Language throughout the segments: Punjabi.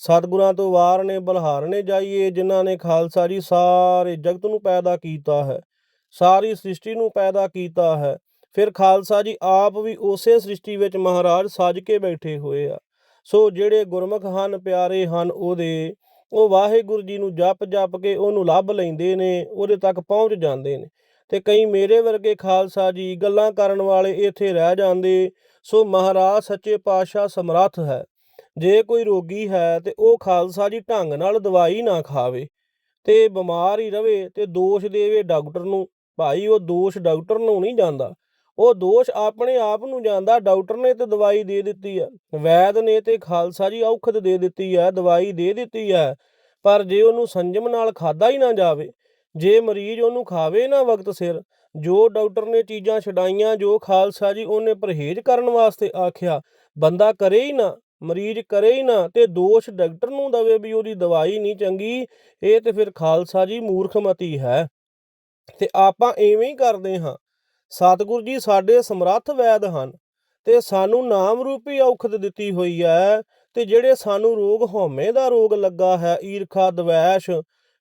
ਸਤਿਗੁਰਾਂ ਤੋਂ ਵਾਰ ਨੇ ਬਲਹਾਰ ਨੇ ਜਾਈਏ, ਜਿਨ੍ਹਾਂ ਨੇ ਖਾਲਸਾ ਜੀ ਸਾਰੇ ਜਗਤ ਨੂੰ ਪੈਦਾ ਕੀਤਾ ਹੈ, ਸਾਰੀ ਸ੍ਰਿਸ਼ਟੀ ਨੂੰ ਪੈਦਾ ਕੀਤਾ ਹੈ। ਫਿਰ ਖਾਲਸਾ ਜੀ ਆਪ ਵੀ ਉਸੇ ਸ੍ਰਿਸ਼ਟੀ ਵਿੱਚ ਮਹਾਰਾਜ ਸਾਜ ਕੇ ਬੈਠੇ ਹੋਏ ਆ। ਸੋ ਜਿਹੜੇ ਗੁਰਮੁਖ ਹਨ, ਪਿਆਰੇ ਹਨ ਉਹਦੇ, ਉਹ ਵਾਹਿਗੁਰੂ ਜੀ ਨੂੰ ਜਪ ਜਪ ਕੇ ਉਹਨੂੰ ਲੱਭ ਲੈਂਦੇ ਨੇ, ਉਹਦੇ ਤੱਕ ਪਹੁੰਚ ਜਾਂਦੇ ਨੇ। ਤੇ ਕਈ ਮੇਰੇ ਵਰਗੇ ਖਾਲਸਾ ਜੀ ਗੱਲਾਂ ਕਰਨ ਵਾਲੇ ਇੱਥੇ ਰਹਿ ਜਾਂਦੇ, ਸੋ ਮਹਾਰਾਜ ਸੱਚੇ ਪਾਤਸ਼ਾਹ ਸਮਰੱਥ ਹੈ। ਜੇ ਕੋਈ ਰੋਗੀ ਹੈ ਤੇ ਉਹ ਖਾਲਸਾ ਜੀ ਢੰਗ ਨਾਲ ਦਵਾਈ ਨਾ ਖਾਵੇ ਤੇ ਬਿਮਾਰ ਹੀ ਰਵੇ ਤੇ ਦੋਸ਼ ਦੇਵੇ ਡਾਕਟਰ ਨੂੰ, ਭਾਈ ਉਹ ਦੋਸ਼ ਡਾਕਟਰ ਨੂੰ ਨਹੀਂ ਜਾਂਦਾ। ਉਹ ਦੋਸ਼ ਆਪਣੇ ਆਪ ਨੂੰ ਜਾਂਦਾ, ਡਾਕਟਰ ਨੇ ਤੇ ਦਵਾਈ ਦੇ ਦਿੱਤੀ ਹੈ। ਵੈਦ ਨੇ ਤੇ ਖਾਲਸਾ ਜੀ ਔਖਤ ਦੇ ਦਿੱਤੀ ਹੈ, ਦਵਾਈ ਦੇ ਦਿੱਤੀ ਹੈ। ਪਰ ਜੇ ਉਹਨੂੰ ਸੰਜਮ ਨਾਲ ਖਾਦਾ ਹੀ ਨਾ ਜਾਵੇ, ਜੇ ਮਰੀਜ਼ ਉਹਨੂੰ ਖਾਵੇ ਨਾ ਵਕਤ ਸਿਰ, ਜੋ ਡਾਕਟਰ ਨੇ ਚੀਜ਼ਾਂ ਛਡਾਈਆਂ, ਜੋ ਖਾਲਸਾ ਜੀ ਉਹਨੇ ਪਰਹੇਜ਼ ਕਰਨ ਵਾਸਤੇ ਆਖਿਆ, ਬੰਦਾ ਕਰੇ ਹੀ ਨਾ। ਮਰੀਜ਼ ਕਰੇ ਹੀ ਨਾ ਤੇ ਦੋਸ਼ ਡਾਕਟਰ ਨੂੰ ਦਵੇ ਵੀ ਉਹਦੀ ਦਵਾਈ ਨਹੀਂ ਚੰਗੀ, ਇਹ ਤੇ ਫਿਰ ਖਾਲਸਾ ਜੀ ਮੂਰਖਮਤੀ ਹੈ। ਤੇ ਆਪਾਂ ਐਵੇਂ ਹੀ ਕਰਦੇ ਹਾਂ, ਸਤਿਗੁਰੂ ਜੀ ਸਾਡੇ ਸਮਰੱਥ ਵੈਦ ਹਨ ਤੇ ਸਾਨੂੰ ਨਾਮ ਰੂਪੀ ਔਖਤ ਦਿੱਤੀ ਹੋਈ ਹੈ ਤੇ ਜਿਹੜੇ ਸਾਨੂੰ ਰੋਗ ਹਉਮੈ ਦਾ ਰੋਗ ਲੱਗਾ ਹੈ, ਈਰਖਾ, ਦਵੈਸ਼,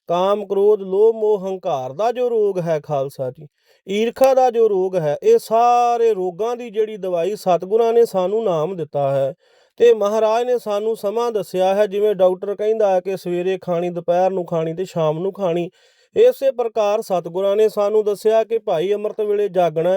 ਕਾਮ, ਕ੍ਰੋਧ, ਲੋਭ, ਮੋਹ, ਹੰਕਾਰ ਦਾ ਜੋ ਰੋਗ ਹੈ ਖਾਲਸਾ ਜੀ, ਈਰਖਾ ਦਾ ਜੋ ਰੋਗ ਹੈ, ਇਹ ਸਾਰੇ ਰੋਗਾਂ ਦੀ ਜਿਹੜੀ ਦਵਾਈ ਸਤਿਗੁਰਾਂ ਨੇ ਸਾਨੂੰ ਨਾਮ ਦਿੱਤਾ ਹੈ। ਤੇ ਮਹਾਰਾਜ ਨੇ ਸਾਨੂੰ ਸਮਾਂ ਦੱਸਿਆ ਹੈ, ਜਿਵੇਂ ਡਾਕਟਰ ਕਹਿੰਦਾ ਹੈ ਕਿ ਸਵੇਰੇ ਖਾਣੀ, ਦੁਪਹਿਰ ਨੂੰ ਖਾਣੀ ਤੇ ਸ਼ਾਮ ਨੂੰ ਖਾਣੀ। ਇਸੇ ਪ੍ਰਕਾਰ ਸਤਿਗੁਰਾਂ ਨੇ ਸਾਨੂੰ ਦੱਸਿਆ ਕਿ ਭਾਈ ਅੰਮ੍ਰਿਤ ਵੇਲੇ ਜਾਗਣਾ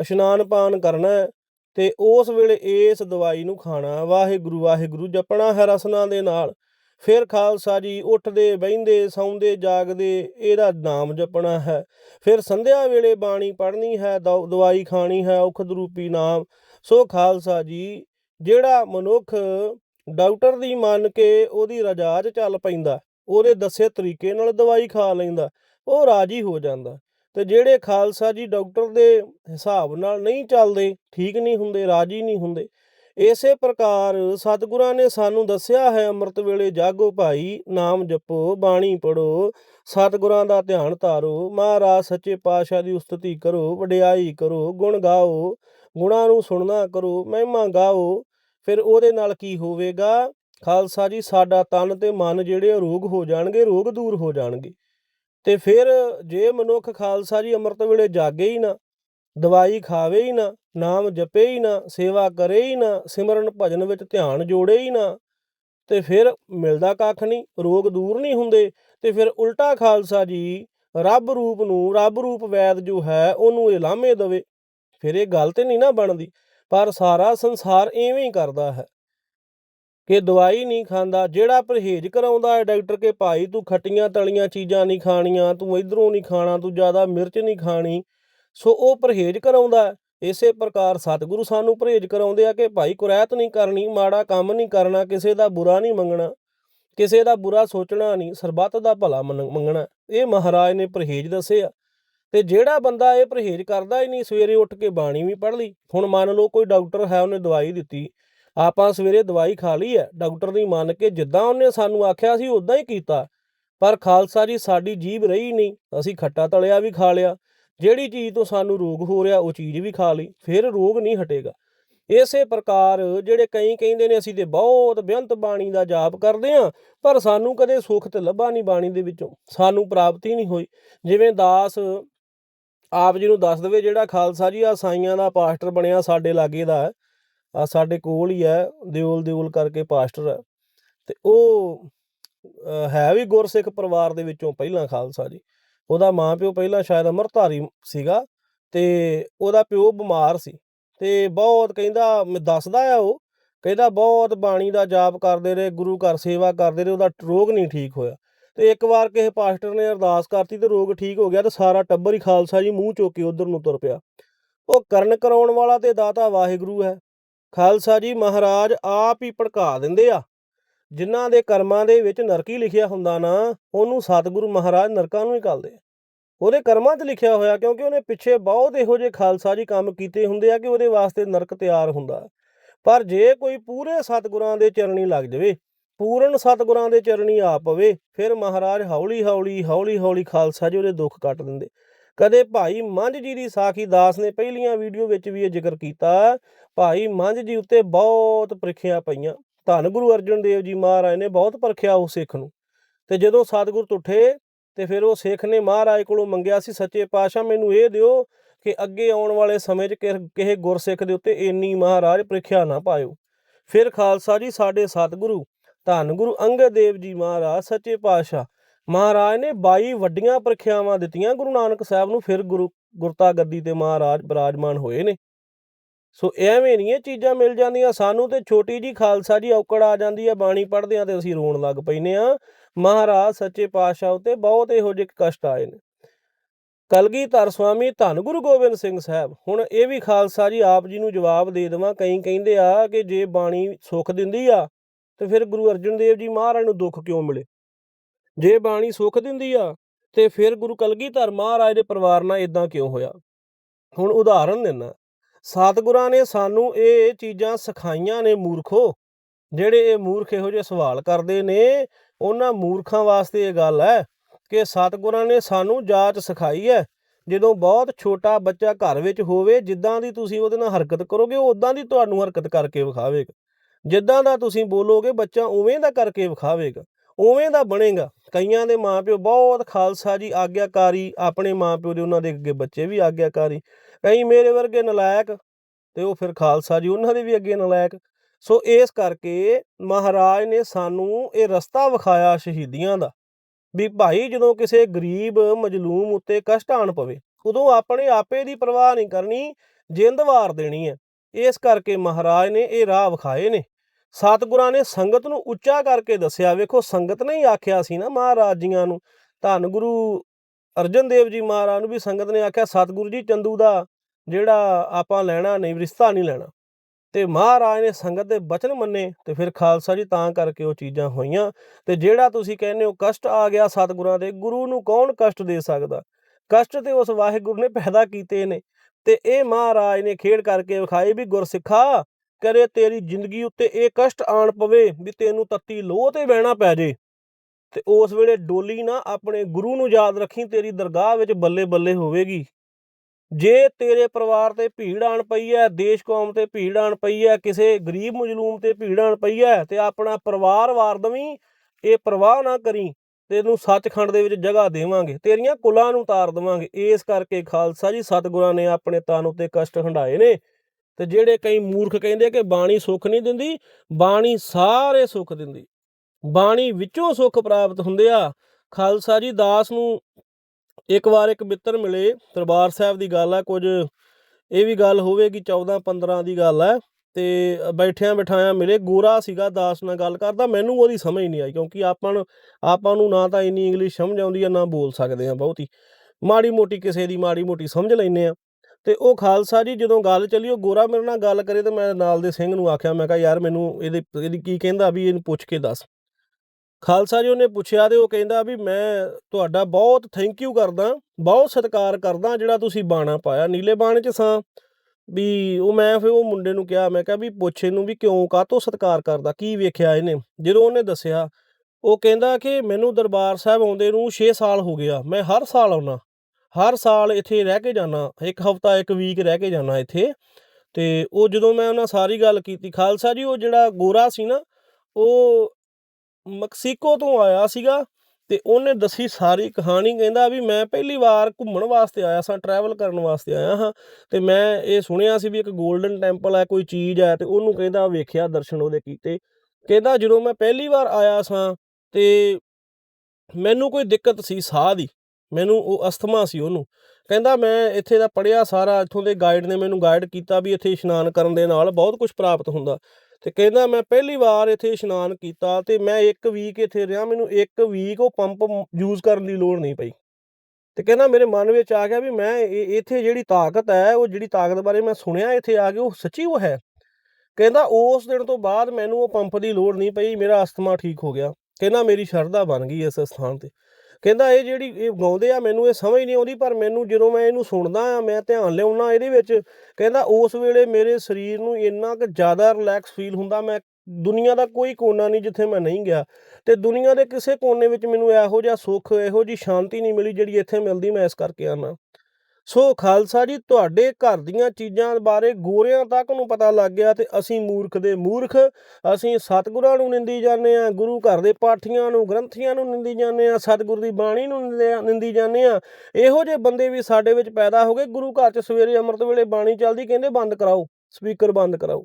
ਇਸ਼ਨਾਨ ਪਾਨ ਕਰਨਾ ਹੈ ਤੇ ਉਸ ਵੇਲੇ ਇਸ ਦਵਾਈ ਨੂੰ ਖਾਣਾ ਵਾਹਿਗੁਰੂ ਵਾਹਿਗੁਰੂ, ਜਪਣਾ ਹੈ ਰਸਨਾ ਦੇ ਨਾਲ। ਫਿਰ ਖਾਲਸਾ ਜੀ ਉੱਠਦੇ, ਬਹਿੰਦੇ, ਸੌਂਦੇ, ਜਾਗਦੇ, ਇਹਦਾ ਨਾਮ ਜਪਣਾ ਹੈ। ਫਿਰ ਸੰਧਿਆ ਵੇਲੇ ਬਾਣੀ ਪੜ੍ਹਨੀ ਹੈ, ਦਵ- ਦਵਾਈ ਖਾਣੀ ਹੈ ਔਖਦ ਰੂਪੀ ਨਾਮ। ਸੋ ਖਾਲਸਾ ਜੀ ਜਿਹੜਾ ਮਨੁੱਖ ਡਾਕਟਰ ਦੀ ਮੰਨ ਕੇ ਉਹਦੀ ਰਜਾ 'ਚ ਚੱਲ ਪੈਂਦਾ, ਉਹਦੇ ਦੱਸੇ ਤਰੀਕੇ ਨਾਲ ਦਵਾਈ ਖਾ ਲੈਂਦਾ, ਉਹ ਰਾਜੀ ਹੋ ਜਾਂਦਾ। ਤੇ ਜਿਹੜੇ ਖਾਲਸਾ ਜੀ ਡਾਕਟਰ ਦੇ ਹਿਸਾਬ ਨਾਲ ਨਹੀਂ ਚੱਲਦੇ, ਠੀਕ ਨਹੀਂ ਹੁੰਦੇ, ਰਾਜੀ ਨਹੀਂ ਹੁੰਦੇ, ਇਸੇ ਪ੍ਰਕਾਰ ਸਤਿਗੁਰਾਂ ਨੇ ਸਾਨੂੰ ਦੱਸਿਆ ਹੈ, ਅੰਮ੍ਰਿਤ ਵੇਲੇ ਜਾਗੋ ਭਾਈ, ਨਾਮ ਜਪੋ, ਬਾਣੀ ਪੜੋ ਸਤਿਗੁਰਾਂ ਦਾ ਧਿਆਨ ਧਾਰੋ, ਮਹਾਰਾਜ ਸੱਚੇ ਪਾਤਸ਼ਾਹ ਦੀ ਉਸਤਤੀ ਕਰੋ, ਵਡਿਆਈ ਕਰੋ, ਗੁਣ ਗਾਓ ਗੁਣਾਂ ਨੂੰ ਸੁਣਨਾ ਕਰੋ, ਮਹਿਮਾ ਗਾਓ, ਫਿਰ ਉਹਦੇ ਨਾਲ ਕੀ ਹੋਵੇਗਾ? ਖਾਲਸਾ ਜੀ, ਸਾਡਾ ਤਨ ਤੇ ਮਨ ਜਿਹੜੇ ਆ ਰੋਗ ਹੋ ਜਾਣਗੇ, ਰੋਗ ਦੂਰ ਹੋ ਜਾਣਗੇ। ਤੇ ਫਿਰ ਜੇ ਮਨੁੱਖ ਖਾਲਸਾ ਜੀ ਅੰਮ੍ਰਿਤ ਵੇਲੇ ਜਾਗੇ ਹੀ ਨਾ, ਦਵਾਈ ਖਾਵੇ ਹੀ ਨਾ, ਨਾਮ ਜਪੇ ਹੀ ਨਾ, ਸੇਵਾ ਕਰੇ ਹੀ ਨਾ, ਸਿਮਰਨ ਭਜਨ ਵਿੱਚ ਧਿਆਨ ਜੋੜੇ ਹੀ ਨਾ, ਤੇ ਫਿਰ ਮਿਲਦਾ ਕੱਖ ਨਹੀਂ, ਰੋਗ ਦੂਰ ਨਹੀਂ ਹੁੰਦੇ। ਤੇ ਫਿਰ ਉਲਟਾ ਖਾਲਸਾ ਜੀ, ਰੱਬ ਰੂਪ ਨੂੰ, ਰੱਬ ਰੂਪ ਵੈਦ ਜੋ ਹੈ, ਉਹਨੂੰ ਇਹ ਲਾਮੇ ਦੇਵੇ। ਫਿਰ ਇਹ ਗੱਲ ਤੇ ਨਹੀਂ ਨਾ ਬਣਦੀ, ਪਰ ਸਾਰਾ ਸੰਸਾਰ ਐਵੇਂ ਹੀ ਕਰਦਾ ਹੈ ਕਿ ਦਵਾਈ ਨਹੀਂ ਖਾਂਦਾ, ਜਿਹੜਾ ਪਰਹੇਜ਼ ਕਰਾਉਂਦਾ ਹੈ ਡਾਕਟਰ ਕੇ ਭਾਈ ਤੂੰ ਖੱਟੀਆਂ ਤਲੀਆਂ ਚੀਜ਼ਾਂ ਨਹੀਂ ਖਾਣੀਆਂ, ਤੂੰ ਇਧਰੋਂ ਨਹੀਂ ਖਾਣਾ, ਤੂੰ ਜ਼ਿਆਦਾ ਮਿਰਚ ਨਹੀਂ ਖਾਣੀ, ਸੋ ਉਹ ਪਰਹੇਜ਼ ਕਰਾਉਂਦਾ ਹੈ। ਇਸੇ ਪ੍ਰਕਾਰ ਸਤਿਗੁਰੂ ਸਾਨੂੰ ਪਰਹੇਜ਼ ਕਰਾਉਂਦੇ ਆ ਕਿ ਭਾਈ ਕੁਰੈਤ ਨਹੀਂ ਕਰਨੀ, ਮਾੜਾ ਕੰਮ ਨਹੀਂ ਕਰਨਾ, ਕਿਸੇ ਦਾ ਬੁਰਾ ਨਹੀਂ ਮੰਗਣਾ, ਕਿਸੇ ਦਾ ਬੁਰਾ ਸੋਚਣਾ ਨਹੀਂ, ਸਰਬੱਤ ਦਾ ਭਲਾ ਮੰਨ- ਮੰਗਣਾ। ਇਹ ਮਹਾਰਾਜ ਨੇ ਪਰਹੇਜ਼ ਦੱਸਿਆ ਤੇ ਜਿਹੜਾ ਬੰਦਾ ਇਹ ਪਰਹੇਜ਼ ਕਰਦਾ ਹੀ ਨਹੀਂ, ਸਵੇਰੇ ਉੱਠ ਕੇ ਬਾਣੀ ਵੀ ਪੜ੍ਹ ਲਈ। ਹੁਣ ਮੰਨ ਲਓ ਕੋਈ ਡਾਕਟਰ ਹੈ, ਉਹਨੇ ਦਵਾਈ ਦਿੱਤੀ। ਆਪਾਂ ਸਵੇਰੇ ਦਵਾਈ ਖਾ ਲਈ ਹੈ, ਡਾਕਟਰ ਦੀ ਮੰਨ ਕੇ ਜਿੱਦਾਂ ਉਹਨੇ ਸਾਨੂੰ ਆਖਿਆ ਸੀ ਉਦਾਂ ਹੀ ਕੀਤਾ। ਪਰ ਖਾਲਸਾ ਜੀ, ਸਾਡੀ ਜੀਭ ਰਹੀ ਨਹੀਂ। ਅਸੀਂ ਖੱਟਾ ਤਲਿਆ ਵੀ ਖਾ ਲਿਆ। ਜਿਹੜੀ ਚੀਜ਼ ਤੋਂ ਸਾਨੂੰ ਰੋਗ ਹੋ ਰਿਹਾ, ਉਹ ਚੀਜ਼ ਵੀ ਖਾ ਲਈ। ਫਿਰ ਰੋਗ ਨਹੀਂ ਹਟੇਗਾ। ਇਸੇ ਪ੍ਰਕਾਰ ਜਿਹੜੇ ਕਈ ਕਹਿੰਦੇ ਨੇ, ਅਸੀਂ ਤੇ ਬਹੁਤ ਬੇਅੰਤ ਬਾਣੀ ਦਾ ਜਾਪ ਕਰਦੇ ਆਂ ਪਰ ਸਾਨੂੰ ਕਦੇ ਸੁੱਖ ਤੇ ਲੱਭਾ ਨਹੀਂ ਬਾਣੀ ਦੇ ਵਿੱਚੋਂ। ਸਾਨੂੰ ਪ੍ਰਾਪਤੀ ਨਹੀਂ ਹੋਈ। ਜਿਵੇਂ ਦਾਸ ਆਪ ਜੀ ਨੂੰ ਦੱਸ ਦੇਵੇ ਜਿਹੜਾ ਖਾਲਸਾ ਜੀ ਆ ਸਾਈਆਂ ਦਾ ਪਾਸਟਰ ਬਣਿਆ ਸਾਡੇ ਲਾਗੇ ਦਾ ਆ ਸਾਡੇ ਕੋਲ ਹੀ ਹੈ, ਦਿਓਲ ਦਿਓਲ ਕਰਕੇ ਪਾਸਟਰ ਹੈ। ਤੇ ਉਹ ਹੈ ਵੀ ਗੁਰਸਿੱਖ ਪਰਿਵਾਰ ਦੇ ਵਿੱਚੋਂ ਪਹਿਲਾਂ ਖਾਲਸਾ ਜੀ। ਉਹਦਾ ਮਾਂ ਪਿਓ ਪਹਿਲਾਂ ਸ਼ਾਇਦ ਅੰਮ੍ਰਿਤਧਾਰੀ ਸੀਗਾ ਤੇ ਉਹਦਾ ਪਿਓ ਬਿਮਾਰ ਸੀ। ਤੇ ਬਹੁਤ ਕਹਿੰਦਾ, ਮੈਂ ਦੱਸਦਾ ਆ ਉਹ, ਕਹਿੰਦਾ ਬਹੁਤ ਬਾਣੀ ਦਾ ਜਾਪ ਕਰਦੇ ਰਹੇ, ਗੁਰੂ ਘਰ ਸੇਵਾ ਕਰਦੇ ਰਹੇ, ਉਹਦਾ ਰੋਗ ਨਹੀਂ ਠੀਕ ਹੋਇਆ। ਤੇ ਇੱਕ ਵਾਰ ਕਿਸੇ ਪਾਸਟਰ ਨੇ ਅਰਦਾਸ ਕਰਤੀ ਤੇ ਰੋਗ ਠੀਕ ਹੋ ਗਿਆ ਤੇ ਸਾਰਾ ਟੱਬਰ ਹੀ ਖਾਲਸਾ ਜੀ ਮੂੰਹ ਚੁੱਕ ਕੇ ਉਧਰ ਨੂੰ ਤੁਰ ਪਿਆ। ਉਹ ਕਰਨ ਕਰਾਉਣ ਵਾਲਾ ਤੇ ਦਾਤਾ ਵਾਹਿਗੁਰੂ ਹੈ। ਖਾਲਸਾ ਜੀ ਮਹਾਰਾਜ ਆਪ ਹੀ ਭੜਕਾ ਦਿੰਦੇ ਆ। ਜਿਨ੍ਹਾਂ ਦੇ ਕਰਮਾਂ ਦੇ ਵਿੱਚ ਨਰਕੀ ਲਿਖਿਆ ਹੁੰਦਾ ਨਾ, ਉਹਨੂੰ ਸਤਿਗੁਰੂ ਮਹਾਰਾਜ ਨਰਕਾਂ ਨੂੰ ਹੀ ਘੱਲਦੇ ਆ। ਉਹਦੇ ਕਰਮਾਂ 'ਚ ਲਿਖਿਆ ਹੋਇਆ ਕਿਉਂਕਿ ਉਹਨੇ ਪਿੱਛੇ ਬਹੁਤ ਇਹੋ ਜਿਹੇ ਖਾਲਸਾ ਜੀ ਕੰਮ ਕੀਤੇ ਹੁੰਦੇ ਆ ਕਿ ਉਹਦੇ ਵਾਸਤੇ ਨਰਕ ਤਿਆਰ ਹੁੰਦਾ। ਪਰ ਜੇ ਕੋਈ ਪੂਰੇ ਸਤਿਗੁਰਾਂ ਦੇ ਚਰਣੀ ਲੱਗ ਜਾਵੇ ਪੂਰਨ ਸਤਿਗੁਰਾਂ ਦੇ ਚਰਣੀ ਆ ਪਵੇ, ਫਿਰ ਮਹਾਰਾਜ ਹੌਲੀ ਹੌਲੀ ਹੌਲੀ ਹੌਲੀ ਖਾਲਸਾ ਜੀ ਉਹਦੇ ਦੁੱਖ ਕੱਟ ਦਿੰਦੇ। ਕਦੇ ਭਾਈ ਮੰਝ ਜੀ ਦੀ ਸਾਖੀ ਦਾਸ ਨੇ ਪਹਿਲੀਆਂ ਵੀਡੀਓ ਵਿੱਚ ਵੀ ਇਹ ਜ਼ਿਕਰ ਕੀਤਾ, ਭਾਈ ਮੰਝ ਜੀ ਉੱਤੇ ਬਹੁਤ ਪ੍ਰੀਖਿਆ ਪਈਆਂ। ਧੰਨ ਗੁਰੂ ਅਰਜਨ ਦੇਵ ਜੀ ਮਹਾਰਾਜ ਨੇ ਬਹੁਤ ਪਰਖਿਆ ਉਸ ਸਿੱਖ ਨੂੰ। ਤੇ ਜਦੋਂ ਸਤਿਗੁਰ ਟੁੱਟੇ, ਤੇ ਫਿਰ ਉਹ ਸਿੱਖ ਨੇ ਮਹਾਰਾਜ ਕੋਲੋਂ ਮੰਗਿਆ ਸੀ, ਸੱਚੇ ਪਾਤਸ਼ਾਹ, ਮੈਨੂੰ ਇਹ ਦਿਓ ਕਿ ਅੱਗੇ ਆਉਣ ਵਾਲੇ ਸਮੇਂ 'ਚ ਕਿਹ- ਕਿਸੇ ਗੁਰਸਿੱਖ ਦੇ ਉੱਤੇ ਇੰਨੀ ਮਹਾਰਾਜ ਪ੍ਰੀਖਿਆ ਨਾ ਪਾਇਓ। ਫਿਰ ਖਾਲਸਾ ਜੀ ਸਾਡੇ ਸਤਿਗੁਰੂ ਧੰਨ ਗੁਰੂ ਅੰਗਦ ਦੇਵ ਜੀ ਮਹਾਰਾਜ, ਸੱਚੇ ਪਾਤਸ਼ਾਹ। ਮਹਾਰਾਜ ਨੇ 22 ਵੱਡੀਆਂ ਪ੍ਰੀਖਿਆਵਾਂ ਦਿੱਤੀਆਂ, ਗੁਰੂ ਨਾਨਕ ਸਾਹਿਬ ਨੂੰ ਫਿਰ ਗੁਰੂ ਗੁਰਤਾ ਗੱਦੀ ਤੇ ਮਹਾਰਾਜ ਬਿਰਾਜਮਾਨ ਹੋਏ ਨੇ। ਸੋ ਐਵੇਂ ਨਹੀਂ ਇਹ ਚੀਜ਼ਾਂ ਮਿਲ ਜਾਂਦੀਆਂ, ਸਾਨੂੰ ਤੇ ਛੋਟੀ ਜੀ ਖਾਲਸਾ ਜੀ ਔਕੜ ਆ ਜਾਂਦੀ ਹੈ, ਬਾਣੀ ਪੜ੍ਹਦੇ ਆ ਤੇ ਅਸੀਂ ਰੋਣ ਲੱਗ ਪੈਨੇ ਆ ਮਹਾਰਾਜ, ਸੱਚੇ ਪਾਤਸ਼ਾਹ ਉਤੇ ਬਹੁਤ ਇਹੋ ਜਿਹੇ ਕਸ਼ਟ ਆਏ ਨੇ। ਕਲਗੀਧਰ ਸਵਾਮੀ, ਧੰਨ ਗੁਰੂ ਗੋਬਿੰਦ ਸਿੰਘ ਸਾਹਿਬ, ਹੁਣ ਇਹ ਵੀ ਖਾਲਸਾ ਜੀ ਆਪ ਜੀ ਨੂੰ ਜਵਾਬ ਦੇ ਦੇਵਾਂ, ਕਈ ਕਹਿੰਦੇ ਆ ਕਿ ਜੇ ਬਾਣੀ ਸੁੱਖ ਦਿੰਦੀ ਆ ਤੇ ਫਿਰ ਗੁਰੂ ਅਰਜਨ ਦੇਵ ਜੀ ਮਹਾਰਾਜ ਨੂੰ ਦੁੱਖ ਕਿਉਂ ਮਿਲੇ? ਜੇ ਬਾਣੀ ਸੁੱਖ ਦਿੰਦੀ ਆ, ਤੇ ਫਿਰ ਗੁਰੂ ਕਲਗੀਧਰ ਮਹਾਰਾਜ ਦੇ ਪਰਿਵਾਰ ਨਾਲ ਇਦਾਂ ਕਿਉਂ ਹੋਇਆ? ਹੁਣ ਉਦਾਹਰਨ ਦਿੰਨਾ ਸਤਿਗੁਰਾਂ ਨੇ ਸਾਨੂੰ ਇਹ ਚੀਜ਼ਾਂ ਸਿਖਾਈਆਂ ਨੇ ਮੂਰਖੋ, ਜਿਹੜੇ ਇਹ ਮੂਰਖ ਇਹੋ ਜਿਹੇ ਸਵਾਲ ਕਰਦੇ ਨੇ। ਉਹਨਾਂ ਮੂਰਖਾਂ ਵਾਸਤੇ ਇਹ ਗੱਲ ਹੈ ਕਿ ਸਤਿਗੁਰਾਂ ਨੇ ਸਾਨੂੰ ਜਾਚ ਸਿਖਾਈ ਹੈ, ਜਦੋਂ ਬਹੁਤ ਛੋਟਾ ਬੱਚਾ ਘਰ ਵਿੱਚ ਹੋਵੇ, ਜਿੱਦਾਂ ਦੀ ਤੁਸੀਂ ਉਹਦੇ ਨਾਲ ਹਰਕਤ ਕਰੋਗੇ ਉਹ ਉਦਾਂ ਦੀ ਤੁਹਾਨੂੰ ਹਰਕਤ ਕਰਕੇ ਵਿਖਾਵੇਗਾ। ਜਿੱਦਾਂ ਦਾ ਤੁਸੀਂ ਬੋਲੋਗੇ, ਬੱਚਾ ਉਵੇਂ ਦਾ ਕਰਕੇ ਵਿਖਾਵੇਗਾ, ਉਵੇਂ ਦਾ ਬਣੇਗਾ। ਕਈਆਂ ਦੇ ਮਾਪਿਓ ਬਹੁਤ ਖਾਲਸਾ ਜੀ, ਆਗਿਆਕਾਰੀ, ਆਪਣੇ ਮਾਪਿਓ ਦੇ ਉਹਨਾਂ ਦੇ ਅੱਗੇ ਬੱਚੇ ਵੀ ਆਗਿਆਕਾਰੀ। ਕਈ ਮੇਰੇ ਵਰਗੇ ਨਲਾਇਕ ਤੇ ਉਹ ਫਿਰ ਖਾਲਸਾ ਜੀ, ਉਹਨਾਂ ਦੇ ਵੀ ਅੱਗੇ ਨਲਾਇਕ। ਸੋ ਇਸ ਕਰਕੇ ਮਹਾਰਾਜ ਨੇ ਸਾਨੂੰ ਇਹ ਰਸਤਾ ਵਿਖਾਇਆ ਸ਼ਹੀਦੀਆਂ ਦਾ, ਵੀ ਭਾਈ ਜਦੋਂ ਕਿਸੇ ਗਰੀਬ ਮਜਲੂਮ ਉੱਤੇ ਕਸ਼ਟ ਆਣ ਪਵੇ, ਉਦੋਂ ਆਪਣੇ ਆਪੇ ਦੀ ਪਰਵਾਹ ਨਹੀਂ ਕਰਨੀ, ਜਿੰਦ ਵਾਰ ਦੇਣੀ ਹੈ। ਇਸ ਕਰਕੇ ਮਹਾਰਾਜ ਨੇ ਇਹ ਰਾਹ ਵਿਖਾਏ ਨੇ। ਸਤਿਗੁਰਾਂ ਨੇ ਸੰਗਤ ਨੂੰ ਉੱਚਾ ਕਰਕੇ ਦੱਸਿਆ। ਵੇਖੋ, ਸੰਗਤ ਨੇ ਹੀ ਆਖਿਆ ਸੀ ਨਾ ਮਹਾਰਾਜ ਜੀਆਂ ਨੂੰ। ਧੰਨ ਗੁਰੂ ਅਰਜਨ ਦੇਵ ਜੀ ਮਹਾਰਾਜ ਨੂੰ ਵੀ ਸੰਗਤ ਨੇ ਆਖਿਆ, ਸਤਿਗੁਰੂ ਜੀ, ਚੰਦੂ ਦਾ ਜਿਹੜਾ ਆਪਾਂ ਲੈਣਾ ਨਹੀਂ, ਰਿਸ਼ਤਾ ਨਹੀਂ ਲੈਣਾ। ਤੇ ਮਹਾਰਾਜ ਨੇ ਸੰਗਤ ਦੇ ਬਚਨ ਮੰਨੇ ਤੇ ਫਿਰ ਖਾਲਸਾ ਜੀ ਤਾਂ ਕਰਕੇ ਉਹ ਚੀਜ਼ਾਂ ਹੋਈਆਂ। ਤੇ ਜਿਹੜਾ ਤੁਸੀਂ ਕਹਿੰਦੇ ਹੋ ਕਸ਼ਟ ਆ ਗਿਆ ਸਤਿਗੁਰਾਂ ਦੇ, ਗੁਰੂ ਨੂੰ ਕੌਣ ਕਸ਼ਟ ਦੇ ਸਕਦਾ? ਕਸ਼ਟ ਤੇ ਉਸ ਵਾਹਿਗੁਰੂ ਨੇ ਪੈਦਾ ਕੀਤੇ ਨੇ। ਤੇ ਇਹ ਮਹਾਰਾਜ ਨੇ ਖੇਡ ਕਰਕੇ ਵਿਖਾਏ ਵੀ ਗੁਰਸਿੱਖਾ ਕਰੇ ਤੇਰੀ ਜ਼ਿੰਦਗੀ ਉੱਤੇ ਇਹ ਕਸ਼ਟ ਆਣ ਪਵੇ ਵੀ ਤੈਨੂੰ ਤੱਤੀ ਲੋਹ ਤੇ ਬਹਿਣਾ ਪੈ ਜੇ। ਤੇ ਉਸ ਵੇਲੇ ਡੋਲੀ ਨਾ ਆਪਣੇ ਗੁਰੂ ਨੂੰ ਯਾਦ ਰੱਖੀ, ਤੇਰੀ ਦਰਗਾਹ ਵਿੱਚ ਬੱਲੇ ਬੱਲੇ ਹੋਵੇਗੀ। ਜੇ ਤੇਰੇ ਪਰਿਵਾਰ ਤੇ ਭੀੜ ਆਣ ਪਈ ਹੈ ਦੇਸ਼ ਕੌਮ ਤੇ ਭੀੜ ਆਣ ਪਈ ਹੈ ਕਿਸੇ ਗਰੀਬ ਮਜਲੂਮ ਤੇ ਭੀੜ ਆਣ ਪਈ ਹੈ ਤੇ ਆਪਣਾ ਪਰਿਵਾਰ ਵਾਰ ਦਵੀਂ, ਇਹ ਪਰਵਾਹ ਨਾ ਕਰੀ, ਤੈਨੂੰ ਸੱਚਖੰਡ ਦੇ ਵਿੱਚ ਜਗ੍ਹਾ ਦੇਵਾਂਗੇ, ਤੇਰੀਆਂ ਕੁਲਾਂ ਨੂੰ ਤਾਰ ਦੇਵਾਂਗੇ। ਇਸ ਕਰਕੇ ਖਾਲਸਾ ਜੀ, ਸਤਿਗੁਰਾਂ ਨੇ ਆਪਣੇ ਤਨ ਉੱਤੇ ਕਸ਼ਟ ਹੰਡਾਏ ਨੇ। ਤੇ ਜਿਹੜੇ ਕਈ ਮੂਰਖ ਕਹਿੰਦੇ ਕਿ ਬਾਣੀ ਸੁੱਖ ਨਹੀਂ ਦਿੰਦੀ, ਬਾਣੀ ਸਾਰੇ ਸੁੱਖ ਦਿੰਦੀ। ਬਾਣੀ ਵਿੱਚੋਂ ਸੁੱਖ ਪ੍ਰਾਪਤ ਹੁੰਦੇ ਆ। ਖਾਲਸਾ ਜੀ ਦਾਸ ਨੂੰ ਇੱਕ ਵਾਰ ਇੱਕ ਮਿੱਤਰ ਮਿਲੇ, ਦਰਬਾਰ ਸਾਹਿਬ ਦੀ ਗੱਲ ਆ, ਕੁਝ ਇਹ ਵੀ ਗੱਲ ਹੋਵੇਗੀ 14 15 ਦੀ ਗੱਲ ਹੈ ਤੇ ਬੈਠਿਆਂ ਬਿਠਾਇਆ ਮਿਲੇ, ਗੋਰਾ ਸੀਗਾ ਦਾਸ ਨਾਲ ਗੱਲ ਕਰਦਾ, ਮੈਨੂੰ ਉਹਦੀ ਸਮਝ ਨਹੀਂ ਆਈ, ਕਿਉਂਕਿ ਆਪਾਂ ਨੂੰ ਆਪਾਂ ਨੂੰ ਨਾ ਤਾਂ ਇੰਨੀ ਇੰਗਲਿਸ਼ ਸਮਝ ਆਉਂਦੀ ਆ, ਨਾ ਬੋਲ ਸਕਦੇ ਆ ਬਹੁਤੀ। ਮਾੜੀ ਮੋਟੀ ਕਿਸੇ ਦੀ ਮਾੜੀ ਮੋਟੀ ਸਮਝ ਲੈਨੇ ਆ। ਤੇ ਉਹ ਖਾਲਸਾ ਜੀ ਜਦੋਂ ਗੱਲ ਚੱਲੀ, ਉਹ ਗੋਰਾ ਮੇਰੇ ਨਾਲ ਗੱਲ ਕਰੇ ਤੇ ਮੈਂ ਨਾਲ ਦੇ ਸਿੰਘ ਨੂੰ ਆਖਿਆ, ਮੈਂ ਕਿਹਾ, ਯਾਰ ਮੈਨੂੰ ਇਹਦੇ, ਇਹਦੀ ਕੀ ਕਹਿੰਦਾ ਵੀ ਇਹਨੂੰ ਪੁੱਛ ਕੇ ਦੱਸ? ਖਾਲਸਾ ਜੀ ਉਹਨੇ ਪੁੱਛਿਆ ਤੇ ਉਹ ਕਹਿੰਦਾ ਵੀ ਮੈਂ ਤੁਹਾਡਾ ਬਹੁਤ ਥੈਂਕ ਯੂ ਕਰਦਾ, ਬਹੁਤ ਸਤਿਕਾਰ ਕਰਦਾ ਜਿਹੜਾ ਤੁਸੀਂ ਬਾਣਾ ਪਾਇਆ, ਨੀਲੇ ਬਾਣੇ ਚ ਸਾਂ। ਵੀ ਉਹ ਮੈਂ ਫਿਰ ਉਹ ਮੁੰਡੇ ਨੂੰ ਕਿਹਾ, ਮੈਂ ਕਿਹਾ ਵੀ ਪੁੱਛ ਇਹਨੂੰ ਵੀ ਕਿਉਂ, ਕਾਹਤੋਂ ਸਤਿਕਾਰ ਕਰਦਾ, ਕੀ ਵੇਖਿਆ ਇਹਨੇ? ਜਦੋਂ ਉਹਨੇ ਦੱਸਿਆ, ਉਹ ਕਹਿੰਦਾ ਕਿ ਮੈਨੂੰ ਦਰਬਾਰ ਸਾਹਿਬ ਆਉਂਦੇ ਨੂੰ 6 ਸਾਲ ਹੋ ਗਿਆ, ਮੈਂ ਹਰ ਸਾਲ ਆਉਣਾ ਹਰ ਸਾਲ ਇੱਥੇ ਰਹਿ ਕੇ ਜਾਣਾ ਇੱਕ ਹਫਤਾ, ਇੱਕ ਵੀਕ ਰਹਿ ਕੇ ਜਾਣਾ ਇੱਥੇ। ਤੇ ਉਹ ਜਦੋਂ ਮੈਂ ਉਹਨਾਂ ਸਾਰੀ ਗੱਲ ਕੀਤੀ, ਖਾਲਸਾ ਜੀ, ਉਹ ਜਿਹੜਾ ਗੋਰਾ ਸੀ ਨਾ, ਉਹ ਮੈਕਸੀਕੋ ਤੋਂ ਆਇਆ ਸੀਗਾ ਤੇ ਉਹਨੇ ਦੱਸੀ ਸਾਰੀ ਕਹਾਣੀ, ਕਹਿੰਦਾ ਵੀ ਮੈਂ ਪਹਿਲੀ ਵਾਰ ਘੁੰਮਣ ਵਾਸਤੇ ਆਇਆ ਸਾਂ ਟਰੈਵਲ ਕਰਨ ਵਾਸਤੇ ਆਇਆ ਹਾਂ। ਤੇ ਮੈਂ ਇਹ ਸੁਣਿਆ ਸੀ ਵੀ ਇੱਕ 골ਡਨ ਟੈਂਪਲ ਹੈ, ਕੋਈ ਚੀਜ਼ ਹੈ, ਤੇ ਉਹਨੂੰ ਕਹਿੰਦਾ ਵੇਖਿਆ ਦਰਸ਼ਨ ਉਹਦੇ ਕੀਤੇ। ਕਹਿੰਦਾ ਜਦੋਂ ਮੈਂ ਪਹਿਲੀ ਵਾਰ ਆਇਆ ਸਾਂ, ਤੇ ਮੈਨੂੰ ਕੋਈ ਦਿੱਕਤ ਸੀ ਸਾਹ ਦੀ ਮੈਨੂੰ ਉਹ ਅਸਥਮਾ ਸੀ ਉਹਨੂੰ। ਕਹਿੰਦਾ, ਮੈਂ ਇੱਥੇ ਦਾ ਪੜਿਆ ਸਾਰਾ, ਇੱਥੋਂ ਦੇ ਗਾਈਡ ਨੇ ਮੈਨੂੰ ਗਾਈਡ ਕੀਤਾ ਵੀ ਇੱਥੇ ਇਸ਼ਨਾਨ ਕਰਨ ਦੇ ਨਾਲ ਬਹੁਤ ਕੁਝ ਪ੍ਰਾਪਤ ਹੁੰਦਾ। ਤੇ ਕਹਿੰਦਾ, ਮੈਂ ਪਹਿਲੀ ਵਾਰ ਇੱਥੇ ਇਸ਼ਨਾਨ ਕੀਤਾ ਤੇ ਮੈਂ ਇੱਕ ਵੀਕ ਇੱਥੇ ਰਿਹਾ, ਮੈਨੂੰ ਇੱਕ ਵੀਕ ਉਹ ਪੰਪ ਯੂਜ਼ ਕਰਨ ਦੀ ਲੋੜ ਨਹੀਂ ਪਈ। ਤੇ ਕਹਿੰਦਾ, ਮੇਰੇ ਮਨ ਵਿੱਚ ਆ ਗਿਆ ਵੀ ਮੈਂ ਇਹ- ਇੱਥੇ ਜਿਹੜੀ ਤਾਕਤ ਹੈ, ਉਹ ਜਿਹੜੀ ਤਾਕਤ ਬਾਰੇ ਮੈਂ ਸੁਣਿਆ ਇੱਥੇ ਆ ਕੇ ਉਹ ਸੱਚੀ ਉਹ ਹੈ। ਕਹਿੰਦਾ, ਉਸ ਦਿਨ ਤੋਂ ਬਾਅਦ ਮੈਨੂੰ ਉਹ ਪੰਪ ਦੀ ਲੋੜ ਨਹੀਂ ਪਈ, ਮੇਰਾ ਅਸਥਮਾ ਠੀਕ ਹੋ ਗਿਆ। ਕਹਿੰਦਾ, ਮੇਰੀ ਸ਼ਰਧਾ ਬਣ ਗਈ ਇਸ ਸਥਾਨ ਤੇ। ਕਹਿੰਦਾ ਇਹ ਜਿਹੜੀ ਇਹ ਗਾਉਂਦੇ ਆ, ਮੈਨੂੰ ਇਹ ਸਮਝ ਨਹੀਂ ਆਉਂਦੀ, ਪਰ ਮੈਨੂੰ ਜਦੋਂ ਮੈਂ ਇਹਨੂੰ ਸੁਣਦਾ ਆ, ਮੈਂ ਧਿਆਨ ਲਿਆਉਣਾ ਇਹਦੇ ਵਿੱਚ, ਕਹਿੰਦਾ ਉਸ ਵੇਲੇ ਮੇਰੇ ਸਰੀਰ ਨੂੰ ਇੰਨਾ ਕੁ ਜ਼ਿਆਦਾ ਰਿਲੈਕਸ ਫੀਲ ਹੁੰਦਾ, ਮੈਂ ਦੁਨੀਆ ਦਾ ਕੋਈ ਕੋਨਾ ਨਹੀਂ ਜਿੱਥੇ ਮੈਂ ਨਹੀਂ ਗਿਆ। ਤੇ ਦੁਨੀਆ ਦੇ ਕਿਸੇ ਕੋਨੇ ਵਿੱਚ ਮੈਨੂੰ ਇਹੋ ਜਿਹਾ ਸੁੱਖ, ਇਹੋ ਜੀ ਸ਼ਾਂਤੀ ਨਹੀਂ ਮਿਲੀ ਜਿਹੜੀ ਇੱਥੇ ਮਿਲਦੀ, ਮੈਂ ਇਸ ਕਰਕੇ ਆਨਾ। ਸੋ ਖਾਲਸਾ ਜੀ, ਤੁਹਾਡੇ ਘਰ ਦੀਆਂ ਚੀਜ਼ਾਂ ਬਾਰੇ ਗੋਰਿਆਂ ਤੱਕ ਨੂੰ ਪਤਾ ਲੱਗ ਗਿਆ ਤੇ ਅਸੀਂ ਮੂਰਖ ਦੇ ਮੂਰਖ। ਅਸੀਂ ਸਤਿਗੁਰਾਂ ਨੂੰ ਨਿੰਦੀ ਜਾਂਦੇ ਆ ਗੁਰੂ ਘਰ ਦੇ ਪਾਠੀਆਂ ਨੂੰ, ਗ੍ਰੰਥੀਆਂ ਨੂੰ ਨਿੰਦੀ ਜਾਂਦੇ ਆ ਸਤਿਗੁਰ ਦੀ ਬਾਣੀ ਨੂੰ ਨਿੰਦਿਆ- ਨਿੰਦੀ ਜਾਂਦੇ ਆ ਇਹੋ ਜਿਹੇ ਬੰਦੇ ਵੀ ਸਾਡੇ ਵਿੱਚ ਪੈਦਾ ਹੋ ਗਏ, ਗੁਰੂ ਘਰ 'ਚ ਸਵੇਰੇ ਅੰਮ੍ਰਿਤ ਵੇਲੇ ਬਾਣੀ ਚੱਲਦੀ, ਕਹਿੰਦੇ ਬੰਦ ਕਰਾਓ, ਸਪੀਕਰ ਬੰਦ ਕਰਾਓ।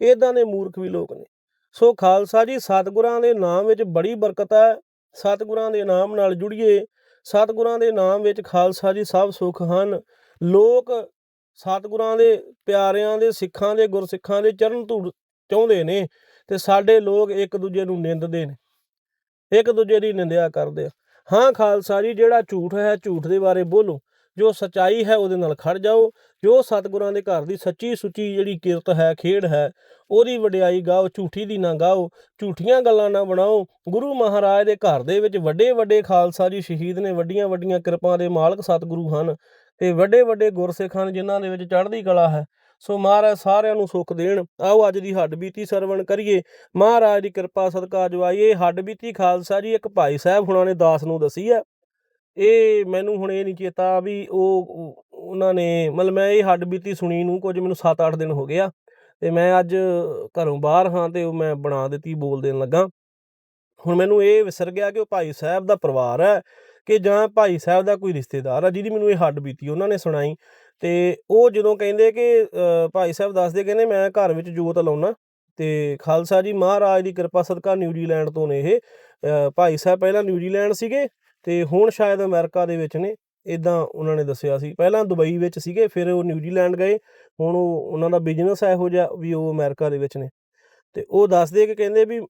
ਇਦਾਂ ਦੇ ਮੂਰਖ ਵੀ ਲੋਕ ਨੇ। ਸੋ ਖਾਲਸਾ ਜੀ, ਸਤਿਗੁਰਾਂ ਦੇ ਨਾਮ ਵਿੱਚ ਬੜੀ ਬਰਕਤ ਹੈ। ਸਤਿਗੁਰਾਂ ਦੇ ਨਾਮ ਨਾਲ ਜੁੜੀਏ। ਸਤਿਗੁਰਾਂ ਦੇ ਨਾਮ ਵਿੱਚ ਖਾਲਸਾ ਜੀ ਸਭ ਸੁੱਖ ਹਨ। ਲੋਕ ਸਤਿਗੁਰਾਂ ਦੇ ਪਿਆਰਿਆਂ ਦੇ, ਸਿੱਖਾਂ ਦੇ, ਗੁਰਸਿੱਖਾਂ ਦੇ ਚਰਨ ਧੂੜ ਚਾਹੁੰਦੇ ਨੇ ਤੇ ਸਾਡੇ ਲੋਕ ਇੱਕ ਦੂਜੇ ਨੂੰ ਨਿੰਦਦੇ ਨੇ। ਇੱਕ ਦੂਜੇ ਦੀ ਨਿੰਦਿਆ ਕਰਦੇ ਆ। ਹਾਂ ਖਾਲਸਾ ਜੀ, ਜਿਹੜਾ ਝੂਠ ਹੈ, ਝੂਠ ਦੇ ਬਾਰੇ ਬੋਲੋ। ਜੋ ਸਚਾਈ ਹੈ ਉਹਦੇ ਨਾਲ ਖੜ ਜਾਓ, ਜੋ ਸਤਿਗੁਰਾਂ ਦੇ ਘਰ ਦੀ ਸੱਚੀ ਸੁੱਚੀ ਜਿਹੜੀ ਕਿਰਤ ਹੈ, ਖੇਡ ਹੈ, ਉਹਦੀ ਵਡਿਆਈ ਗਾਓ, ਝੂਠੀ ਦੀ ਨਾ ਗਾਓ, ਝੂਠੀਆਂ ਗੱਲਾਂ ਨਾ ਬਣਾਓ, ਗੁਰੂ ਮਹਾਰਾਜ ਦੇ ਘਰ ਦੇ ਵਿੱਚ ਵੱਡੇ ਵੱਡੇ ਖਾਲਸਾ ਜੀ ਸ਼ਹੀਦ ਨੇ ਵੱਡੀਆਂ ਵੱਡੀਆਂ ਕਿਰਪਾ ਦੇ ਮਾਲਕ ਸਤਿਗੁਰੂ ਹਨ ਤੇ ਵੱਡੇ ਵੱਡੇ ਗੁਰਸਿੱਖ ਹਨ ਜਿਨ੍ਹਾਂ ਦੇ ਵਿੱਚ ਚੜ੍ਹਦੀ ਕਲਾ ਹੈ। ਸੋ ਮਹਾਰਾਜ ਸਾਰਿਆਂ ਨੂੰ ਸੁੱਖ ਦੇਣ। ਆਓ ਅੱਜ ਦੀ ਹੱਡ ਬੀਤੀ ਸਰਵਣ ਕਰੀਏ। ਮਹਾਰਾਜ ਦੀ ਕਿਰਪਾ ਸਦਕਾ ਜਵਾਈਏ ਹੱਡ ਬੀਤੀ ਖਾਲਸਾ ਜੀ ਇੱਕ ਭਾਈ ਸਾਹਿਬ ਹੁਣਾਂ ਨੇ ਦਾਸ ਨੂੰ ਦਸੀ ਹੈ। ਇਹ ਮੈਨੂੰ ਹੁਣ ਇਹ ਨਹੀਂ ਚੇਤਾ ਵੀ ਉਹ ਉਹ- ਉਹਨਾਂ ਨੇ ਮਤਲਬ ਮੈਂ ਇਹ ਹੱਡ ਬੀਤੀ ਸੁਣੀ ਨੂੰ ਕੁਝ ਮੈਨੂੰ 7-8 ਦਿਨ ਹੋ ਗਿਆ ਤੇ ਮੈਂ ਅੱਜ ਘਰੋਂ ਬਾਹਰ ਹਾਂ ਤੇ ਉਹ ਮੈਂ ਬਣਾ ਦਿੱਤੀ ਬੋਲ ਦੇਣ ਲੱਗਾ। ਹੁਣ ਮੈਨੂੰ ਇਹ ਵਿਸਰ ਗਿਆ ਕਿ ਉਹ ਭਾਈ ਸਾਹਿਬ ਦਾ ਪਰਿਵਾਰ ਹੈ ਕਿ ਜਾਂ ਭਾਈ ਸਾਹਿਬ ਦਾ ਕੋਈ ਰਿਸ਼ਤੇਦਾਰ ਆ ਜਿਹਦੀ ਮੈਨੂੰ ਇਹ ਹੱਡ ਬੀਤੀ ਉਹਨਾਂ ਨੇ ਸੁਣਾਈ। ਤੇ ਉਹ ਜਦੋਂ ਕਹਿੰਦੇ ਕਿ ਅ, ਭਾਈ ਸਾਹਿਬ ਦੱਸਦੇ ਕਹਿੰਦੇ ਮੈਂ ਘਰ ਵਿੱਚ ਜੋਤ ਲਾਉਣਾ ਤੇ ਖਾਲਸਾ ਜੀ ਮਹਾਰਾਜ ਦੀ ਕਿਰਪਾ ਸਦਕਾ ਨਿਊਜ਼ੀਲੈਂਡ ਤੋਂ ਨੇ ਇਹ। ਅ, ਭਾਈ ਸਾਹਿਬ ਪਹਿਲਾਂ ਨਿਊਜ਼ੀਲੈਂਡ ਸੀਗੇ ਤੇ ਹੁਣ ਸ਼ਾਇਦ ਅਮਰੀਕਾ ਦੇ ਵਿੱਚ ਨੇ ਇਦਾਂ ਉਹਨਾਂ ਨੇ ਦੱਸਿਆ ਸੀ। ਪਹਿਲਾਂ ਦੁਬਈ ਵਿੱਚ ਸੀਗੇ, ਫਿਰ ਉਹ ਨਿਊਜ਼ੀਲੈਂਡ ਗਏ, ਹੁਣ ਉਹ ਉਹਨਾਂ ਦਾ ਬਿਜ਼ਨਸ ਇਹੋ ਜਿਹਾ ਵੀ ਉਹ ਅਮਰੀਕਾ ਦੇ ਵਿੱਚ ਨੇ। ਤੇ ਉਹ ਦੱਸਦੇ ਕਿ ਕਹਿੰਦੇ ਵੀ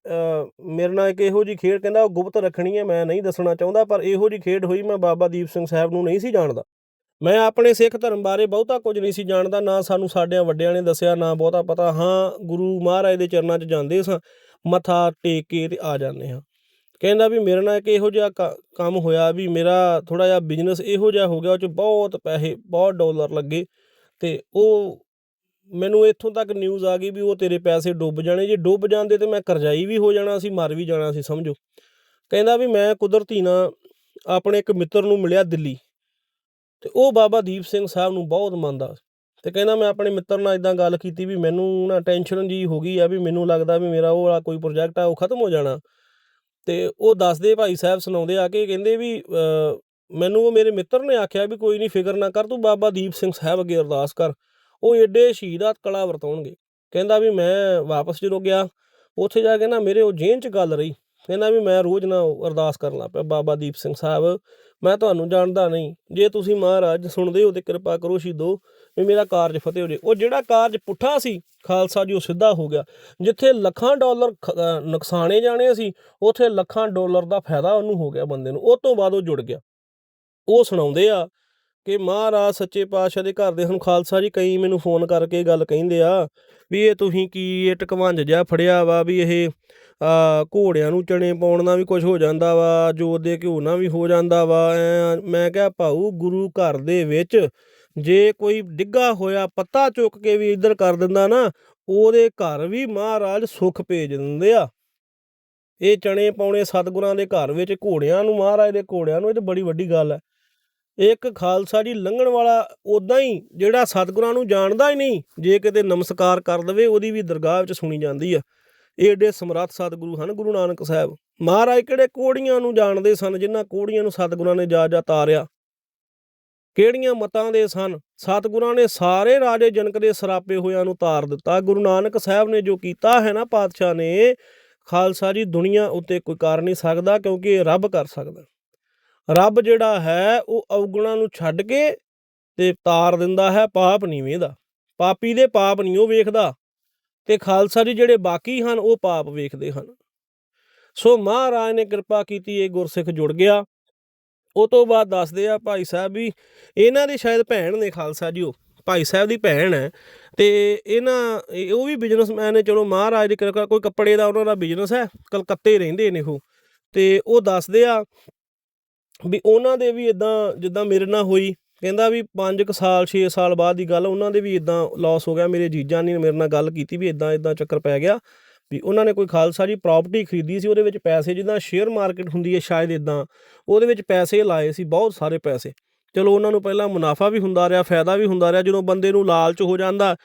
ਮੇਰੇ ਨਾਲ ਇੱਕ ਇਹੋ ਜੀ ਖੇਡ ਕਹਿੰਦਾ ਉਹ ਗੁਪਤ ਰੱਖਣੀ ਹੈ, ਮੈਂ ਨਹੀਂ ਦੱਸਣਾ ਚਾਹੁੰਦਾ, ਪਰ ਇਹੋ ਜੀ ਖੇਡ ਹੋਈ ਮੈਂ ਬਾਬਾ ਦੀਪ ਸਿੰਘ ਸਾਹਿਬ ਨੂੰ ਨਹੀਂ ਸੀ ਜਾਣਦਾ। ਮੈਂ ਆਪਣੇ ਸਿੱਖ ਧਰਮ ਬਾਰੇ ਬਹੁਤਾ ਕੁਝ ਨਹੀਂ ਸੀ ਜਾਣਦਾ, ਨਾ ਸਾਨੂੰ ਸਾਡਿਆਂ ਵੱਡਿਆਂ ਨੇ ਦੱਸਿਆ, ਨਾ ਬਹੁਤਾ ਪਤਾ। ਹਾਂ, ਗੁਰੂ ਮਹਾਰਾਜ ਦੇ ਚਰਨਾਂ 'ਚ ਜਾਂਦੇ ਸਾਂ, ਮੱਥਾ ਟੇਕ ਕੇ ਤੇ ਆ ਜਾਂਦੇ ਹਾਂ। ਕਹਿੰਦਾ ਵੀ ਮੇਰੇ ਨਾਲ ਇੱਕ ਇਹੋ ਜਿਹਾ ਕ- ਕੰਮ ਹੋਇਆ ਵੀ ਮੇਰਾ ਥੋੜ੍ਹਾ ਜਿਹਾ ਬਿਜ਼ਨਸ ਇਹੋ ਜਿਹਾ ਹੋ ਗਿਆ, ਉਹ 'ਚ ਬਹੁਤ ਪੈਸੇ, ਬਹੁਤ ਡੋਲਰ ਲੱਗੇ ਅਤੇ ਉਹ ਮੈਨੂੰ ਇੱਥੋਂ ਤੱਕ ਨਿਊਜ਼ ਆ ਗਈ ਵੀ ਉਹ ਤੇਰੇ ਪੈਸੇ ਡੁੱਬ ਜਾਣੇ, ਜੇ ਡੁੱਬ ਜਾਂਦੇ ਤਾਂ ਮੈਂ ਕਰਜ਼ਾਈ ਵੀ ਹੋ ਜਾਣਾ ਸੀ, ਮਰ ਵੀ ਜਾਣਾ ਸੀ, ਸਮਝੋ। ਕਹਿੰਦਾ ਵੀ ਮੈਂ ਕੁਦਰਤੀ ਨਾ ਆਪਣੇ ਇੱਕ ਮਿੱਤਰ ਨੂੰ ਮਿਲਿਆ ਦਿੱਲੀ ਤੇ ਉਹ ਬਾਬਾ ਦੀਪ ਸਿੰਘ ਸਾਹਿਬ ਨੂੰ ਬਹੁਤ ਮੰਨਦਾ ਤੇ ਕਹਿੰਦਾ ਮੈਂ ਆਪਣੇ ਮਿੱਤਰ ਨਾਲ ਇਦਾਂ ਗੱਲ ਕੀਤੀ ਵੀ ਮੈਨੂੰ ਨਾ ਟੈਨਸ਼ਨ ਜੀ ਹੋ ਗਈ ਆ ਵੀ ਮੈਨੂੰ ਲੱਗਦਾ ਵੀ ਮੇਰਾ ਉਹ ਵਾਲਾ ਕੋਈ ਪ੍ਰੋਜੈਕਟ ਆ, ਉਹ ਖਤਮ ਹੋ ਜਾਣਾ। ਅਤੇ ਉਹ ਦੱਸਦੇ ਭਾਈ ਸਾਹਿਬ ਸੁਣਾਉਂਦੇ ਆ ਕੇ ਕਹਿੰਦੇ ਵੀ ਮੈਨੂੰ ਉਹ ਮੇਰੇ ਮਿੱਤਰ ਨੇ ਆਖਿਆ ਵੀ ਕੋਈ ਨਹੀਂ ਫਿਕਰ ਨਾ ਕਰ, ਤੂੰ ਬਾਬਾ ਦੀਪ ਸਿੰਘ ਸਾਹਿਬ ਅੱਗੇ ਅਰਦਾਸ ਕਰ। ਉਹ ਏਡੇ ਸ਼ਹੀਦਾਤ ਕਲਾ ਵਰਤਾਉਣਗੇ। ਕਹਿੰਦਾ ਵੀ ਮੈਂ ਵਾਪਸ ਜਦੋਂ ਗਿਆ, ਉੱਥੇ ਜਾ ਕੇ ਨਾ ਮੇਰੇ ਉਹ ਜੇਨ 'ਚ ਗੱਲ ਰਹੀ। ਕਹਿੰਦਾ ਵੀ ਮੈਂ ਰੋਜ਼ ਨਾ ਉਹ ਅਰਦਾਸ ਕਰਨ ਲੱਗ ਪਿਆ, ਬਾਬਾ ਦੀਪ ਸਿੰਘ ਸਾਹਿਬ, ਮੈਂ ਤੁਹਾਨੂੰ ਜਾਣਦਾ ਨਹੀਂ। ਜੇ ਤੁਸੀਂ ਮਹਾਰਾਜ ਸੁਣਦੇ ਹੋ ਤੇ ਕਿਰਪਾ ਕਰੋ ਸ਼ਹੀਦੋ ਵੀ ਮੇਰਾ ਕਾਰਜ ਫਤਿਹ ਹੋ ਜੇ। ਉਹ ਜਿਹੜਾ ਕਾਰਜ ਪੁੱਠਾ ਸੀ, ਖਾਲਸਾ ਜੀ, ਉਹ ਸਿੱਧਾ ਹੋ ਗਿਆ। ਜਿੱਥੇ ਲੱਖਾਂ ਡਾਲਰ ਨੁਕਸਾਨੇ ਜਾਣੇ ਸੀ, ਉੱਥੇ ਲੱਖਾਂ ਡਾਲਰ ਦਾ ਫਾਇਦਾ ਉਹਨੂੰ ਹੋ ਗਿਆ ਬੰਦੇ ਨੂੰ। ਉਹ ਤੋਂ ਬਾਅਦ ਉਹ ਜੁੜ ਗਿਆ। ਉਹ ਸੁਣਾਉਂਦੇ ਆ ਕਿ ਮਹਾਰਾਜ, ਸੱਚੇ ਪਾਤਸ਼ਾਹ ਦੇ ਘਰ ਦੇ ਹੁਣ ਖਾਲਸਾ ਜੀ ਕਈ ਮੈਨੂੰ ਫੋਨ ਕਰਕੇ ਗੱਲ ਕਹਿੰਦੇ ਆ ਵੀ ਇਹ ਤੁਸੀਂ ਕੀ ਇਹ ਟਕਵੰਜ ਜਿਹਾ ਫੜਿਆ ਵਾ ਵੀ ਇਹ ਆ ਘੋੜਿਆਂ ਨੂੰ ਚਣੇ ਪਾਉਣ ਨਾਲ ਵੀ ਕੁਝ ਹੋ ਜਾਂਦਾ ਵਾ, ਜੋਤ ਦੇ ਘਿਓ ਨਾਲ ਵੀ ਹੋ ਜਾਂਦਾ ਵਾ। ਐਂ। ਮੈਂ ਕਿਹਾ ਭਾਊ, ਗੁਰੂ ਘਰ ਦੇ ਵਿੱਚ ਜੇ ਕੋਈ ਡਿੱਗਾ ਹੋਇਆ, ਪੱਤਾ ਚੁੱਕ ਕੇ ਵੀ ਇੱਧਰ ਕਰ ਦਿੰਦਾ ਨਾ, ਉਹਦੇ ਘਰ ਵੀ ਮਹਾਰਾਜ ਸੁੱਖ ਭੇਜ ਦਿੰਦੇ ਆ। ਇਹ ਚਣੇ ਪਾਉਣੇ ਸਤਿਗੁਰਾਂ ਦੇ ਘਰ ਵਿੱਚ, ਘੋੜਿਆਂ ਨੂੰ, ਮਹਾਰਾਜ ਦੇ ਘੋੜਿਆਂ ਨੂੰ, ਇਹ ਤੇ ਬੜੀ ਵੱਡੀ ਗੱਲ ਹੈ ਇੱਕ ਖਾਲਸਾ ਜੀ ਲੰਘਣ ਵਾਲਾ ਉਦਾਂ ਹੀ, ਜਿਹੜਾ ਸਤਿਗੁਰਾਂ ਨੂੰ ਜਾਣਦਾ ਹੀ ਨਹੀਂ, ਜੇ ਕਿਤੇ ਨਮਸਕਾਰ ਕਰ ਦਵੇ, ਉਹਦੀ ਵੀ ਦਰਗਾਹ ਵਿੱਚ ਸੁਣੀ ਜਾਂਦੀ ਆ। ਇਹ ਏਡੇ ਸਮਰੱਥ ਸਤਿਗੁਰੂ ਹਨ, ਗੁਰੂ ਨਾਨਕ ਸਾਹਿਬ। ਮਹਾਰਾਜ ਕਿਹੜੇ ਕੋੜੀਆਂ ਨੂੰ ਜਾਣਦੇ ਸਨ, ਜਿਨ੍ਹਾਂ ਕੋੜੀਆਂ ਨੂੰ ਸਤਿਗੁਰਾਂ ਨੇ ਜਾ ਜਾ ਤਾਰਿਆ? ਕਿਹੜੀਆਂ ਮਤਾਂ ਦੇ ਸਨ? ਸਤਿਗੁਰਾਂ ਨੇ ਸਾਰੇ ਰਾਜੇ ਜਨਕ ਦੇ ਸਰਾਪੇ ਹੋਇਆਂ ਨੂੰ ਤਾਰ ਦਿੱਤਾ। ਗੁਰੂ ਨਾਨਕ ਸਾਹਿਬ ਨੇ ਜੋ ਕੀਤਾ ਹੈ ਨਾ ਪਾਤਸ਼ਾਹ ਨੇ, ਖਾਲਸਾ ਜੀ ਦੁਨੀਆ ਉੱਤੇ ਕੋਈ ਕਰ ਨਹੀਂ ਸਕਦਾ ਕਿਉਂਕਿ ਇਹ ਰੱਬ ਕਰ ਸਕਦਾ। ਰੱਬ ਜਿਹੜਾ ਹੈ, ਉਹ ਅਵਗੁਣਾਂ ਨੂੰ ਛੱਡ ਕੇ ਤੇ ਤਾਰ ਦਿੰਦਾ ਹੈ, ਪਾਪ ਨਹੀਂ ਵੇਂਦਾ ਪਾਪੀ ਦੇ ਪਾਪ ਨਹੀਂ ਉਹ ਵੇਖਦਾ ਤੇ ਖਾਲਸਾ ਜੀ ਜਿਹੜੇ ਬਾਕੀ ਹਨ, ਉਹ ਪਾਪ ਵੇਖਦੇ ਹਨ। ਸੋ ਮਹਾਰਾਜ ਨੇ ਕਿਰਪਾ ਕੀਤੀ, ਇਹ ਗੁਰਸਿੱਖ ਜੁੜ ਗਿਆ। ਉਹ ਤੋਂ ਬਾਅਦ ਦੱਸਦੇ ਆ ਭਾਈ ਸਾਹਿਬ ਵੀ ਇਹਨਾਂ ਦੇ ਸ਼ਾਇਦ ਭੈਣ ਨੇ ਖਾਲਸਾ ਜੀ ਉਹ, ਭਾਈ ਸਾਹਿਬ ਦੀ ਭੈਣ ਹੈ ਤੇ ਇਹਨਾਂ ਉਹ ਵੀ ਬਿਜ਼ਨਸਮੈਨ ਨੇ, ਚਲੋ ਮਹਾਰਾਜ ਦੀ ਕਿਰਪਾ, ਕੋਈ ਕੱਪੜੇ ਦਾ ਉਹਨਾਂ ਦਾ ਬਿਜ਼ਨਸ ਹੈ, ਕਲਕੱਤੇ ਰਹਿੰਦੇ ਨੇ ਉਹ। ਤੇ ਉਹ ਦੱਸਦੇ ਆ ਵੀ ਉਹਨਾਂ ਦੇ ਵੀ ਇਦਾਂ ਜਿੱਦਾਂ ਮੇਰੇ ਨਾਲ ਹੋਈ, ਕਹਿੰਦਾ ਵੀ 5 ਕੁ ਸਾਲ 6 ਸਾਲ ਬਾਅਦ ਦੀ ਗੱਲ, ਉਹਨਾਂ ਦੇ ਵੀ ਇਦਾਂ ਲਾਸ ਹੋ ਗਿਆ, ਮੇਰੇ ਜੀਜਾ ਨੇ ਮੇਰੇ ਨਾਲ ਗੱਲ ਕੀਤੀ ਵੀ ਇਦਾਂ ਇਦਾਂ ਚੱਕਰ ਪੈ ਗਿਆ। ਵੀ ਉਹਨਾਂ ਨੇ ਕੋਈ ਖਾਲਸਾ ਜੀ ਪ੍ਰਾਪਰਟੀ ਖਰੀਦੀ ਸੀ, ਉਹਦੇ ਵਿੱਚ ਪੈਸੇ ਜਿੱਦਾਂ ਸ਼ੇਅਰ ਮਾਰਕੀਟ ਹੁੰਦੀ ਹੈ ਸ਼ਾਇਦ ਇਦਾਂ ਉਹਦੇ ਵਿੱਚ ਪੈਸੇ ਲਾਏ ਸੀ, ਬਹੁਤ ਸਾਰੇ ਪੈਸੇ। ਚਲੋ ਉਹਨਾਂ ਨੂੰ ਪਹਿਲਾਂ ਮੁਨਾਫਾ ਵੀ ਹੁੰਦਾ ਰਿਹਾ, ਫਾਇਦਾ ਵੀ ਹੁੰਦਾ ਰਿਹਾ, ਜਦੋਂ ਬੰਦੇ ਨੂੰ ਲਾਲਚ ਹੋ ਜਾਂਦਾ,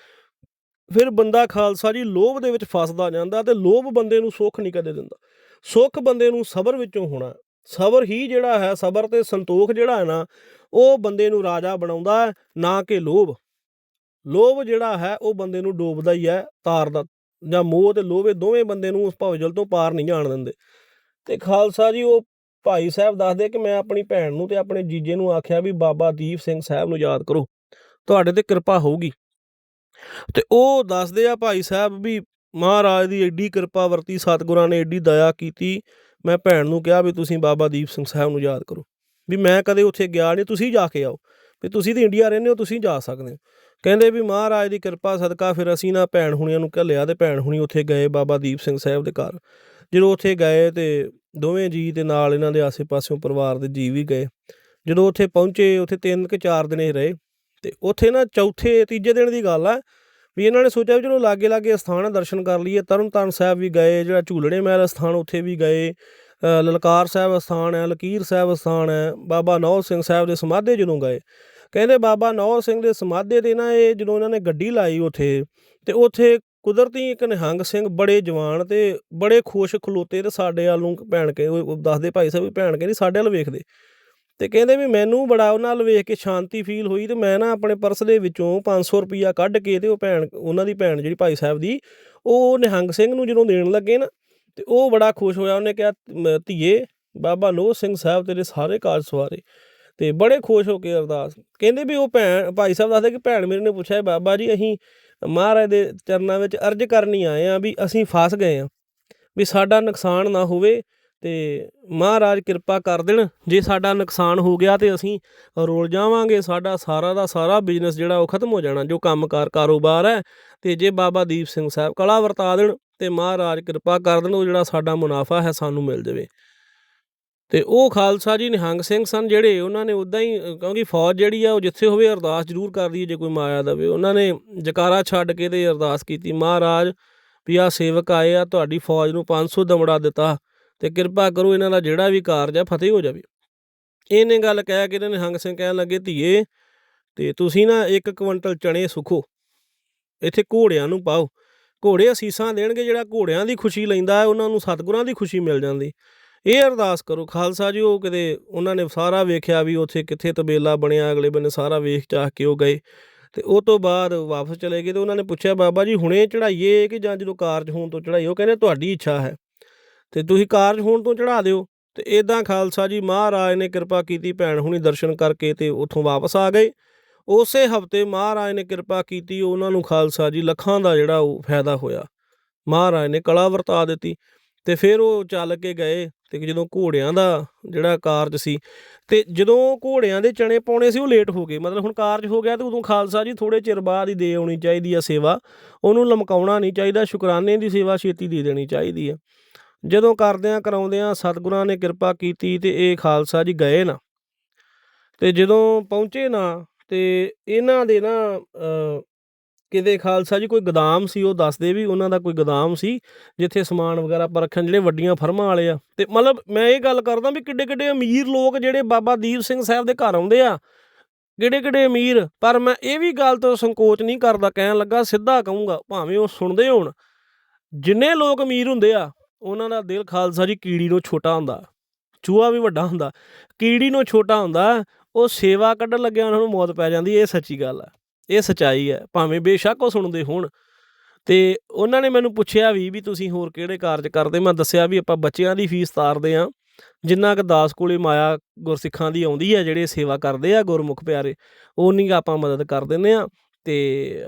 ਫਿਰ ਬੰਦਾ ਖਾਲਸਾ ਜੀ ਲੋਭ ਦੇ ਵਿੱਚ ਫਸਦਾ ਜਾਂਦਾ ਤੇ ਲੋਭ ਬੰਦੇ ਨੂੰ ਸੁੱਖ ਨਹੀਂ ਕਦੇ ਦਿੰਦਾ। ਸੁੱਖ ਬੰਦੇ ਨੂੰ ਸਬਰ ਵਿੱਚੋਂ ਹੋਣਾ, ਸਬਰ ਹੀ ਜਿਹੜਾ ਹੈ, ਸਬਰ ਤੇ ਸੰਤੋਖ ਜਿਹੜਾ ਹੈ ਨਾ, ਉਹ ਬੰਦੇ ਨੂੰ ਰਾਜਾ ਬਣਾਉਂਦਾ ਨਾ ਕਿ ਲੋਭ। ਲੋਭ ਜਿਹੜਾ ਹੈ, ਉਹ ਬੰਦੇ ਨੂੰ ਡੋਬਦਾ ਹੀ ਹੈ, ਤਾਰਦਾ ਜਾਂ ਮੋਹ ਤੇ ਲੋਭ ਦੋਵੇਂ ਬੰਦੇ ਨੂੰ ਉਸ ਭਵਜਲ ਤੋਂ ਪਾਰ ਨਹੀਂ ਜਾਣ ਦਿੰਦੇ। ਤੇ ਖਾਲਸਾ ਜੀ, ਉਹ ਭਾਈ ਸਾਹਿਬ ਦੱਸਦੇ ਕਿ ਮੈਂ ਆਪਣੀ ਭੈਣ ਨੂੰ ਤੇ ਆਪਣੇ ਜੀਜੇ ਨੂੰ ਆਖਿਆ ਵੀ ਬਾਬਾ ਦੀਪ ਸਿੰਘ ਸਾਹਿਬ ਨੂੰ ਯਾਦ ਕਰੋ, ਤੁਹਾਡੇ ਤੇ ਕਿਰਪਾ ਹੋਊਗੀ। ਤੇ ਉਹ ਦੱਸਦੇ ਆ ਭਾਈ ਸਾਹਿਬ ਵੀ ਮਹਾਰਾਜ ਦੀ ਐਡੀ ਕਿਰਪਾ ਵਰਤੀ, ਸਤਿਗੁਰਾਂ ਨੇ ਐਡੀ ਦਇਆ ਕੀਤੀ, ਮੈਂ ਭੈਣ ਨੂੰ ਕਿਹਾ ਵੀ ਤੁਸੀਂ ਬਾਬਾ ਦੀਪ ਸਿੰਘ ਸਾਹਿਬ ਨੂੰ ਯਾਦ ਕਰੋ। ਵੀ ਮੈਂ ਕਦੇ ਉੱਥੇ ਗਿਆ ਨਹੀਂ, ਤੁਸੀਂ ਜਾ ਕੇ ਆਓ। ਵੀ ਤੁਸੀਂ ਤੇ ਇੰਡੀਆ ਰਹਿੰਦੇ ਹੋ, ਤੁਸੀਂ ਜਾ ਸਕਦੇ ਹੋ। ਕਹਿੰਦੇ ਵੀ ਮਹਾਰਾਜ ਦੀ ਕਿਰਪਾ ਸਦਕਾ ਫਿਰ ਅਸੀਂ ਨਾ ਭੈਣ ਹੁਣੀਆਂ ਨੂੰ ਘੱਲਿਆ ਤੇ ਭੈਣ ਹੁਣੀ ਉੱਥੇ ਗਏ ਬਾਬਾ ਦੀਪ ਸਿੰਘ ਸਾਹਿਬ ਦੇ ਘਰ। ਜਦੋਂ ਉੱਥੇ ਗਏ ਤੇ ਦੋਵੇਂ ਜੀ ਦੇ ਨਾਲ ਇਹਨਾਂ ਦੇ ਆਸੇ-ਪਾਸਿਓਂ ਪਰਿਵਾਰ ਦੇ ਜੀ ਵੀ ਗਏ। ਜਦੋਂ ਉੱਥੇ ਪਹੁੰਚੇ ਉੱਥੇ ਤਿੰਨ ਕਿ ਚਾਰ ਦਿਨ ਹੀ ਰਹੇ ਤੇ ਉੱਥੇ ਨਾ ਚੌਥੇ ਤੀਜੇ ਦਿਨ ਦੀ ਗੱਲ ਆ ਵੀ ਇਹਨਾਂ ਨੇ ਸੋਚਿਆ ਵੀ ਚਲੋ ਲਾਗੇ ਲਾਗੇ ਸਥਾਨ ਆ, ਦਰਸ਼ਨ ਕਰ ਲਈਏ। ਤਰਨਤਾਰਨ ਸਾਹਿਬ ਵੀ ਗਏ ਜਿਹੜਾ ਝੂਲਣੇ ਮਹਿਲ ਸਥਾਨ ਉੱਥੇ ਵੀ ਗਏ। ਲਲਕਾਰ ਸਾਹਿਬ ਸਥਾਨ ਹੈ ਲਕੀਰ ਸਾਹਿਬ ਸਥਾਨ ਹੈ ਬਾਬਾ ਨੌ ਸਿੰਘ ਸਾਹਿਬ ਦੇ ਸਮਾਧੇ ਜਦੋਂ ਗਏ। ਕਹਿੰਦੇ ਬਾਬਾ ਨੌਰ ਸਿੰਘ ਦੇ ਸਮਾਧੇ ਤੇ ਨਾ ਇਹ ਜਦੋਂ ਇਹਨਾਂ ਨੇ ਗੱਡੀ ਲਾਈ ਉੱਥੇ, ਤੇ ਉੱਥੇ ਕੁਦਰਤੀ ਇੱਕ ਨਿਹੰਗ ਸਿੰਘ ਬੜੇ ਜਵਾਨ ਤੇ ਬੜੇ ਖੁਸ਼ ਖਲੋਤੇ ਤੇ ਸਾਡੇ ਵੱਲ ਨੂੰ ਭੈਣ ਕੇ ਦੱਸਦੇ ਭਾਈ ਸਾਹਿਬ ਵੀ ਭੈਣ ਕਹਿੰਦੀ ਸਾਡੇ ਵੱਲ ਵੇਖਦੇ। ਤੇ ਕਹਿੰਦੇ ਵੀ ਮੈਨੂੰ ਬੜਾ ਉਹਨਾਂ ਨਾਲ ਵੇਖ ਕੇ ਸ਼ਾਂਤੀ ਫੀਲ ਹੋਈ ਤੇ ਮੈਂ ਨਾ ਆਪਣੇ ਪਰਸ ਦੇ ਵਿੱਚੋਂ 500 ਰੁਪਈਆ ਕੱਢ ਕੇ ਤੇ ਉਹ ਭੈਣ, ਉਹਨਾਂ ਦੀ ਭੈਣ ਜਿਹੜੀ ਭਾਈ ਸਾਹਿਬ ਦੀ, ਉਹ ਨਿਹੰਗ ਸਿੰਘ ਨੂੰ ਜਦੋਂ ਦੇਣ ਲੱਗੇ ਨਾ, ਤੇ ਉਹ ਬੜਾ ਖੁਸ਼ ਹੋਇਆ, ਉਹਨੇ ਕਿਹਾ, ਮ- ਧੀਏ, ਬਾਬਾ ਨੋਹ ਸਿੰਘ ਸਾਹਿਬ ਤੇਰੇ ਸਾਰੇ ਕਾਰਜ ਸਵਾਰੇ। ਤੇ ਬੜੇ ਖੁਸ਼ ਹੋ ਕੇ ਅਰਦਾਸ। ਕਹਿੰਦੇ ਵੀ ਉਹ ਭੈਣ, ਭਾਈ ਸਾਹਿਬ ਦੱਸਦੇ ਕਿ ਭੈਣ ਮੇਰੇ ਨੇ ਪੁੱਛਿਆ ਬਾਬਾ ਜੀ, ਅਸੀਂ ਮਹਾਰਾਜ ਦੇ ਚਰਨਾਂ ਵਿੱਚ ਅਰਜ਼ ਕਰਨੀ ਆਏ ਆ ਵੀ ਅਸੀਂ ਫਸ ਗਏ ਆ ਵੀ ਸਾਡਾ ਨੁਕਸਾਨ ਨਾ ਹੋਵੇ ਤੇ ਮਹਾਰਾਜ ਕਿਰਪਾ ਕਰ ਦੇਣ, ਜੇ ਸਾਡਾ ਨੁਕਸਾਨ ਹੋ ਗਿਆ ਤੇ ਅਸੀਂ ਰੋਲ ਜਾਵਾਂਗੇ, ਸਾਡਾ ਸਾਰਾ ਦਾ ਸਾਰਾ ਬਿਜ਼ਨਸ ਜਿਹੜਾ ਉਹ ਖਤਮ ਹੋ ਜਾਣਾ, ਜੋ ਕੰਮਕਾਰ ਕਾਰੋਬਾਰ ਹੈ, ਤੇ ਜੇ ਬਾਬਾ ਦੀਪ ਸਿੰਘ ਸਾਹਿਬ ਕਲਾ ਵਰਤਾ ਦੇਣ ਤੇ ਮਹਾਰਾਜ ਕਿਰਪਾ ਕਰ ਦੇਣ, ਉਹ ਜਿਹੜਾ ਸਾਡਾ ਮੁਨਾਫਾ ਹੈ ਸਾਨੂੰ ਮਿਲ ਜਾਵੇ। ਤੇ ਉਹ ਖਾਲਸਾ ਜੀ ਨਿਹੰਗ ਸਿੰਘ ਸਨ ਜਿਹੜੇ ਉਹਨਾਂ ਨੇ ਉਦਾਂ ਹੀ, ਕਿਉਂਕਿ ਫੌਜ ਜਿਹੜੀ ਆ ਉਹ ਜਿੱਥੇ ਹੋਵੇ ਅਰਦਾਸ ਜ਼ਰੂਰ ਕਰਦੀ ਹੈ ਜੇ ਕੋਈ ਮਾਇਆ ਦੇਵੇ। ਉਹਨਾਂ ਨੇ ਜਕਾਰਾ ਛੱਡ ਕੇ ਤੇ ਅਰਦਾਸ ਕੀਤੀ, ਮਹਾਰਾਜ, ਵੀ ਆ ਸੇਵਕ ਆਏ ਆ, ਤੁਹਾਡੀ ਫੌਜ ਨੂੰ 500 ਦਮੜਾ ਦਿੱਤਾ, ਤੇ ਕਿਰਪਾ ਕਰੋ ਇਹਨਾਂ ਦਾ ਜਿਹੜਾ ਵੀ ਕਾਰਜ ਆ ਫਤਿਹ ਹੋ ਜਾਵੇ। ਇਹਨੇ ਗੱਲ ਕਹਿ ਕੇ ਇਹਨਾਂ ਨਿਹੰਗ ਸਿੰਘ ਕਹਿਣ ਲੱਗੇ, ਧੀਏ, ਤੇ ਤੁਸੀਂ ਨਾ ਇੱਕ ਕੁਇੰਟਲ ਚਣੇ ਸੁਖੋ ਇੱਥੇ ਘੋੜਿਆਂ ਨੂੰ ਪਾਓ। ਘੋੜੇ ਅਸੀਸਾਂ ਦੇਣਗੇ ਜਿਹੜਾ ਘੋੜਿਆਂ ਦੀ ਖੁਸ਼ੀ ਲੈਂਦਾ ਉਹਨਾਂ ਨੂੰ ਸਤਿਗੁਰਾਂ ਦੀ ਖੁਸ਼ੀ ਮਿਲ ਜਾਂਦੀ। ਇਹ ਅਰਦਾਸ ਕਰੋ, ਖਾਲਸਾ ਜੀ, ਉਹ ਕਿਤੇ ਉਹਨਾਂ ਨੇ ਸਾਰਾ ਵੇਖਿਆ ਵੀ ਉੱਥੇ ਕਿੱਥੇ ਤਬੇਲਾ ਬਣਿਆ, ਅਗਲੇ ਬੰਨੇ ਸਾਰਾ ਵੇਖ ਚਾਹ ਕੇ ਉਹ ਗਏ। ਤੇ ਉਹ ਤੋਂ ਬਾਅਦ ਵਾਪਸ ਚਲੇ ਗਏ ਤੇ ਉਹਨਾਂ ਨੇ ਪੁੱਛਿਆ, ਬਾਬਾ ਜੀ, ਹੁਣੇ ਚੜਾਈਏ ਕਿ ਜਾਂ ਜਦੋਂ ਕਾਰਜ ਹੋਣ ਤੋਂ ਚੜਾਈਏ ਉਹ ਕਹਿੰਦੇ, ਤੁਹਾਡੀ ਇੱਛਾ ਹੈ। ਤੇ ਤੁਸੀਂ ਕਾਰਜ ਹੋਣ ਤੋਂ ਚੜਾ ਦਿਓ। ਤੇ ਇਦਾਂ ਖਾਲਸਾ ਜੀ, ਮਹਾਰਾਜ ਨੇ ਕਿਰਪਾ ਕੀਤੀ ਭੈਣ ਹੁਣੀ ਦਰਸ਼ਨ ਕਰਕੇ ਤੇ ਉੱਥੋਂ ਵਾਪਸ ਆ ਗਏ। ਉਸੇ ਹਫ਼ਤੇ ਮਹਾਰਾਜ ਨੇ ਕਿਰਪਾ ਕੀਤੀ, ਉਹਨਾਂ ਨੂੰ ਖਾਲਸਾ ਜੀ, ਲੱਖਾਂ ਦਾ ਜਿਹੜਾ ਉਹ ਫਾਇਦਾ ਹੋਇਆ। ਮਹਾਰਾਜ ਨੇ ਕਲਾ ਵਰਤਾ ਦਿੱਤੀ ਤੇ ਫਿਰ ਉਹ ਚੱਲ ਕੇ ਗਏ। ਤੇ ਜਦੋਂ ਘੋੜਿਆਂ ਦਾ ਜਿਹੜਾ ਕਾਰਜ ਸੀ, ਤੇ ਜਦੋਂ ਘੋੜਿਆਂ ਦੇ ਚਣੇ ਪਾਉਣੇ ਸੀ ਉਹ ਲੇਟ ਹੋ ਗਏ। ਮਤਲਬ ਹੁਣ ਕਾਰਜ ਹੋ ਗਿਆ ਤੇ ਉਦੋਂ ਖਾਲਸਾ ਜੀ ਥੋੜੇ ਚਿਰ ਬਾਅਦ ਹੀ ਦੇ ਆਉਣੀ ਚਾਹੀਦੀ ਆ ਸੇਵਾ। ਉਹਨੂੰ ਲਮਕਾਉਣਾ ਨਹੀਂ ਚਾਹੀਦਾ, ਸ਼ੁਕਰਾਨੇ ਦੀ ਸੇਵਾ ਛੇਤੀ ਦੇ ਦੇਣੀ ਚਾਹੀਦੀ ਆ। ਜਦੋਂ ਕਰਦਿਆਂ ਕਰਾਉਂਦਿਆਂ ਸਤਿਗੁਰਾਂ ਨੇ ਕਿਰਪਾ ਕੀਤੀ ਤੇ ਇਹ ਖਾਲਸਾ ਜੀ ਗਏ ਨਾ। ਤੇ ਜਦੋਂ ਪਹੁੰਚੇ ਨਾ, ਤੇ ਇਹਨਾਂ ਦੇ ਨਾ ਕਿਤੇ ਖਾਲਸਾ ਜੀ? ਕੋਈ ਗੋਦਾਮ ਸੀ, ਉਹ ਦੱਸਦੇ ਵੀ ਉਹਨਾਂ ਦਾ ਕੋਈ ਗੋਦਾਮ ਸੀ, ਜਿੱਥੇ ਸਮਾਨ ਵਗੈਰਾ ਪਰ ਰੱਖਣ ਜਿਹੜੇ ਵੱਡੀਆਂ ਫਰਮਾਂ ਵਾਲੇ ਆ। ਤੇ ਮਤਲਬ ਮੈਂ ਇਹ ਗੱਲ ਕਰਦਾ ਵੀ ਕਿੱਡੇ ਕਿੱਡੇ ਅਮੀਰ ਲੋਕ ਜਿਹੜੇ ਬਾਬਾ ਦੀਪ ਸਿੰਘ ਸਾਹਿਬ ਦੇ ਘਰ ਆਉਂਦੇ ਆ ਕਿੱਡੇ ਕਿੱਡੇ ਅਮੀਰ? ਪਰ ਮੈਂ ਇਹ ਵੀ ਗੱਲ ਤੋਂ ਸੰਕੋਚ ਨਹੀਂ ਕਰਦਾ, ਕਹਿਣ ਲੱਗਾ ਸਿੱਧਾ ਕਹੂੰਗਾ, ਭਾਵੇਂ ਉਹ ਸੁਣਦੇ ਹੋਣ। ਜਿੰਨੇ ਲੋਕ ਅਮੀਰ ਹੁੰਦੇ ਆ, ਉਹਨਾਂ ਦਾ ਦਿਲ ਖਾਲਸਾ ਜੀ ਕੀੜੀ ਨੂੰ ਛੋਟਾ ਹੁੰਦਾ, ਚੂਹਾ ਵੀ ਵੱਡਾ ਹੁੰਦਾ। ਕੀੜੀ ਨੂੰ ਛੋਟਾ ਹੁੰਦਾ, ਉਹ ਸੇਵਾ ਕੱਢਣ ਲੱਗਿਆ ਉਹਨਾਂ ਨੂੰ ਮੌਤ ਪੈ ਜਾਂਦੀ, ਇਹ ਸੱਚੀ ਗੱਲ ਆ। ਇਹ ਸਚਾਈ ਹੈ, ਭਾਵੇਂ ਬੇਸ਼ੱਕ ਉਹ ਸੁਣਦੇ ਹੋਣ। ਤੇ ਉਹਨਾਂ ਨੇ ਮੈਨੂੰ ਪੁੱਛਿਆ ਵੀ ਵੀ ਤੁਸੀਂ ਹੋਰ ਕਿਹੜੇ ਕਾਰਜ ਕਰਦੇ? ਮੈਂ ਦੱਸਿਆ ਵੀ ਆਪਾਂ ਬੱਚਿਆਂ ਦੀ ਫੀਸ ਤਾਰਦੇ ਆ ਜਿੰਨਾ ਕੁ ਦਾਸ ਕੋਲੇ ਮਾਇਆ ਗੁਰਸਿੱਖਾਂ ਦੀ ਆਉਂਦੀ ਹੈ, ਜਿਹੜੇ ਸੇਵਾ ਕਰਦੇ ਆ ਗੁਰਮੁਖ ਪਿਆਰੇ ਉਨੀ ਆਪਾਂ ਮਦਦ ਕਰ ਦਿੰਦੇ ਆ ਤੇ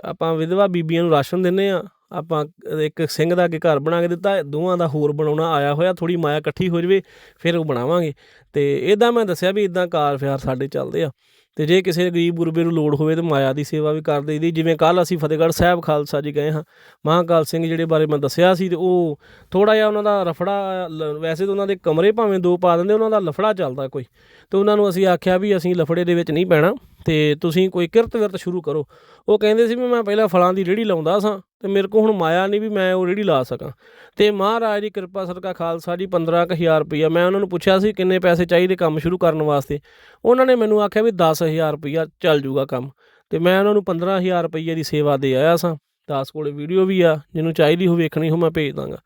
ਆਪਾਂ ਵਿਧਵਾ ਬੀਬੀਆਂ ਨੂੰ ਰਾਸ਼ਨ ਦਿੰਦੇ ਆ ਆਪਾਂ ਇੱਕ ਸਿੰਘ ਦਾ ਅੱਗੇ ਘਰ ਬਣਾ ਕੇ ਦਿੱਤਾ ਦੋਵਾਂ ਦਾ ਹੋਰ ਬਣਾਉਣਾ ਆਇਆ ਹੋਇਆ ਥੋੜੀ ਮਾਇਆ ਇਕੱਠੀ ਹੋ ਜਵੇ, ਫਿਰ ਉਹ ਬਣਾਵਾਂਗੇ। ਤੇ ਇਦਾਂ ਮੈਂ ਦੱਸਿਆ ਵੀ ਇਦਾਂ ਕਾਰ ਫਿਆਰ ਸਾਡੇ ਚੱਲਦੇ ਆ। ਤੇ ਜੇ ਕਿਸੇ ਗਰੀਬ ਗੁਰਬੇ ਨੂੰ ਲੋੜ ਹੋਵੇ ਤਾਂ ਮਾਇਆ ਦੀ ਸੇਵਾ ਵੀ ਕਰ ਦਈਦੀ। ਜਿਵੇਂ ਕੱਲ ਅਸੀਂ ਫਤਿਹਗੜ੍ਹ ਸਾਹਿਬ ਖਾਲਸਾ ਜੀ ਗਏ ਹਾਂ। ਮਹਾਂਕਾਲ ਸਿੰਘ ਜਿਹੜੇ ਬਾਰੇ ਮੈਂ ਦੱਸਿਆ ਸੀ ਤੇ ਉਹ ਥੋੜਾ ਜਿਹਾ ਉਹਨਾਂ ਦਾ ਰਫੜਾ, ਲ- ਵੈਸੇ ਤਾਂ ਉਹਨਾਂ ਦੇ ਕਮਰੇ ਭਾਵੇਂ ਦੋ ਪਾ ਦਿੰਦੇ, ਉਹਨਾਂ ਦਾ ਲਫੜਾ ਚੱਲਦਾ ਕੋਈ। ਤੇ ਉਹਨਾਂ ਨੂੰ ਅਸੀਂ ਆਖਿਆ ਵੀ ਅਸੀਂ ਲਫੜੇ ਦੇ ਵਿੱਚ ਨਹੀਂ ਪੈਣਾ ਤੇ ਤੁਸੀਂ ਕੋਈ ਕਿਰਤ ਵਿਰਤ ਸ਼ੁਰੂ ਕਰੋ। ਉਹ ਕਹਿੰਦੇ ਸੀ ਵੀ ਮੈਂ ਪਹਿਲਾਂ ਫਲਾਂ ਦੀ ਰੇੜੀ ਲਾਉਂਦਾ ਸਾਂ ਤੇ ਮੇਰੇ ਕੋਲ ਹੁਣ ਮਾਇਆ ਨਹੀਂ ਵੀ ਮੈਂ ਉਹ ਰੇੜੀ ਲਾ ਸਕਾਂ। ਤੇ ਮਹਾਰਾਜ ਦੀ ਕਿਰਪਾ ਸਦਕਾ ਖਾਲਸਾ ਜੀ 15000 ਰੁਪਈਆ ਮੈਂ ਉਹਨਾਂ ਨੂੰ ਪੁੱਛਿਆ ਸੀ ਕਿੰਨੇ ਪੈਸੇ ਚਾਹੀਦੇ ਕੰਮ ਸ਼ੁਰੂ ਕਰਨ ਵਾਸਤੇ। ਉਹਨਾਂ ਨੇ ਮੈਨੂੰ ਆਖਿਆ ਵੀ 10000 ਰੁਪਈਆ ਚੱਲ ਜੂਗਾ ਕੰਮ। ਤੇ ਮੈਂ ਉਹਨਾਂ ਨੂੰ 15000 ਰੁਪਈਏ ਦੀ ਸੇਵਾ ਦੇ ਆਇਆ ਸਾਂ। ਦਾਸ ਕੋਲੇ ਵੀਡੀਓ ਵੀ ਆ, ਜਿਹਨੂੰ ਚਾਹੀਦੀ ਹੋ ਵੇਖਣੀ ਹੋ ਮੈਂ ਭੇਜ ਦਾਂਗਾ।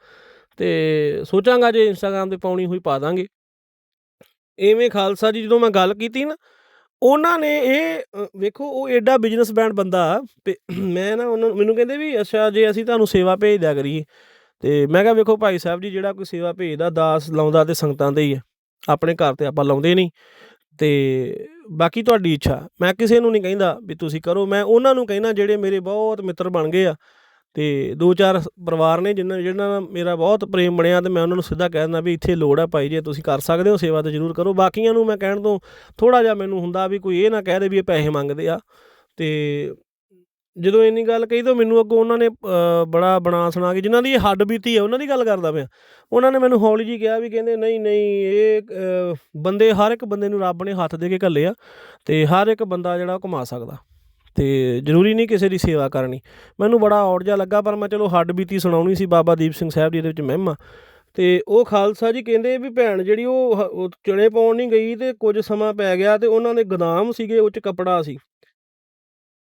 ਤੇ ਸੋਚਾਂਗਾ ਜੇ ਇੰਸਟਾਗ੍ਰam ਤੇ ਪਾਉਣੀ ਹੋਈ ਪਾ ਦਾਂਗੇ। ਐਵੇਂ ਖਾਲਸਾ ਜੀ ਜਦੋਂ ਮੈਂ ਗੱਲ ਕੀਤੀ ਨਾ ਉਹਨਾਂ ਨੇ ਇਹ ਵੇਖੋ, ਉਹ ਐਡਾ ਬਿਜ਼ਨਸਮੈਨ ਬੰਦਾ ਮੈਂ ਨਾ ਉਹਨਾਂ ਮੈਨੂੰ ਕਹਿੰਦੇ ਵੀ, ਅੱਛਾ, ਜੇ ਅਸੀਂ ਤੁਹਾਨੂੰ ਸੇਵਾ ਭੇਜ ਦਿਆ ਕਰੀਏ, ਤੇ ਮੈਂ ਕਿਹਾ, ਵੇਖੋ ਭਾਈ ਸਾਹਿਬ ਜੀ, ਜਿਹੜਾ ਕੋਈ ਸੇਵਾ ਭੇਜਦਾ, ਦਾਸ ਲਾਉਂਦਾ ਤੇ ਸੰਗਤਾਂ ਦੇ ਹੀ ਆ, ਆਪਣੇ ਘਰ ਤੇ ਆਪਾਂ ਲਾਉਂਦੇ ਨਹੀਂ, ਤੇ ਬਾਕੀ ਤੁਹਾਡੀ ਇੱਛਾ। ਮੈਂ ਕਿਸੇ ਨੂੰ ਨਹੀਂ ਕਹਿੰਦਾ ਵੀ ਤੁਸੀਂ ਕਰੋ, ਮੈਂ ਉਹਨਾਂ ਨੂੰ ਕਹਿੰਦਾ, ਜਿਹੜੇ ਮੇਰੇ ਬਹੁਤ ਮਿੱਤਰ ਬਣ ਗਏ ਆ ਤੇ ਦੋ ਚਾਰ ਪਰਿਵਾਰ ਨੇ ਜਿਨ੍ਹਾਂ ਜਿਹਨਾਂ ਨਾਲ ਮੇਰਾ ਬਹੁਤ ਪ੍ਰੇਮ ਬਣਿਆ ਤੇ ਮੈਂ ਉਹਨਾਂ ਨੂੰ ਸਿੱਧਾ ਕਹਿ ਦਿੰਦਾ ਵੀ ਇੱਥੇ ਲੋੜ ਆ ਭਾਈ ਜੇ, ਤੁਸੀਂ ਕਰ ਸਕਦੇ ਹੋ ਸੇਵਾ ਤਾਂ ਜ਼ਰੂਰ ਕਰੋ। ਬਾਕੀਆਂ ਨੂੰ ਮੈਂ ਕਹਿਣ ਤੋਂ ਥੋੜਾ ਜਿਹਾ ਮੈਨੂੰ ਹੁੰਦਾ ਵੀ ਕੋਈ ਇਹ ਨਾ ਕਹਿ ਦੇ ਵੀ ਇਹ ਪੈਸੇ ਮੰਗਦੇ ਆ। ਤੇ ਜਦੋਂ ਇੰਨੀ ਗੱਲ ਕਹੀ ਤਾਂ ਮੈਨੂੰ ਅੱਗੋਂ ਉਹਨਾਂ ਨੇ ਬੜਾ ਬਣਾ ਸੁਣਾ ਕੇ ਜਿਨ੍ਹਾਂ ਦੀ ਹੱਡ ਬੀਤੀ ਆ, ਉਹਨਾਂ ਦੀ ਗੱਲ ਕਰਦਾ ਪਿਆ। ਉਹਨਾਂ ਨੇ ਮੈਨੂੰ ਹੌਲੀ ਜੀ ਕਿਹਾ ਵੀ ਕਹਿੰਦੇ, ਨਹੀਂ ਨਹੀਂ, ਇਹ ਬੰਦੇ ਹਰ ਇੱਕ ਬੰਦੇ ਨੂੰ ਰੱਬ ਨੇ ਹੱਥ ਦੇ ਕੇ ਘੱਲੇ ਆ ਤੇ ਹਰ ਇੱਕ ਬੰਦਾ ਜਿਹੜਾ ਉਹ ਕਮਾ ਸਕਦਾ। ਤੇ ਜ਼ਰੂਰੀ ਨਹੀਂ ਕਿਸੇ ਦੀ ਸੇਵਾ ਕਰਨੀ। ਮੈਨੂੰ ਬੜਾ ਔੜ ਜਿਹਾ ਲੱਗਾ, ਪਰ ਮੈਂ ਚਲੋ ਹੱਡ ਬੀਤੀ ਸੁਣਾਉਣੀ ਸੀ ਬਾਬਾ ਦੀਪ ਸਿੰਘ ਸਾਹਿਬ ਜੀ ਦੇ ਵਿੱਚ ਮਹਿਮਾ। ਤੇ ਉਹ ਖਾਲਸਾ ਜੀ ਕਹਿੰਦੇ ਵੀ ਭੈਣ ਜਿਹੜੀ ਉਹ ਹ- ਉਹ ਚਣੇ ਪਾਉਣ ਨਹੀਂ ਗਈ ਤੇ ਕੁਝ ਸਮਾਂ ਪੈ ਗਿਆ ਤੇ ਉਹਨਾਂ ਦੇ ਗਦਾਮ ਸੀਗੇ, ਉਹ ਚ ਕੱਪੜਾ ਸੀ।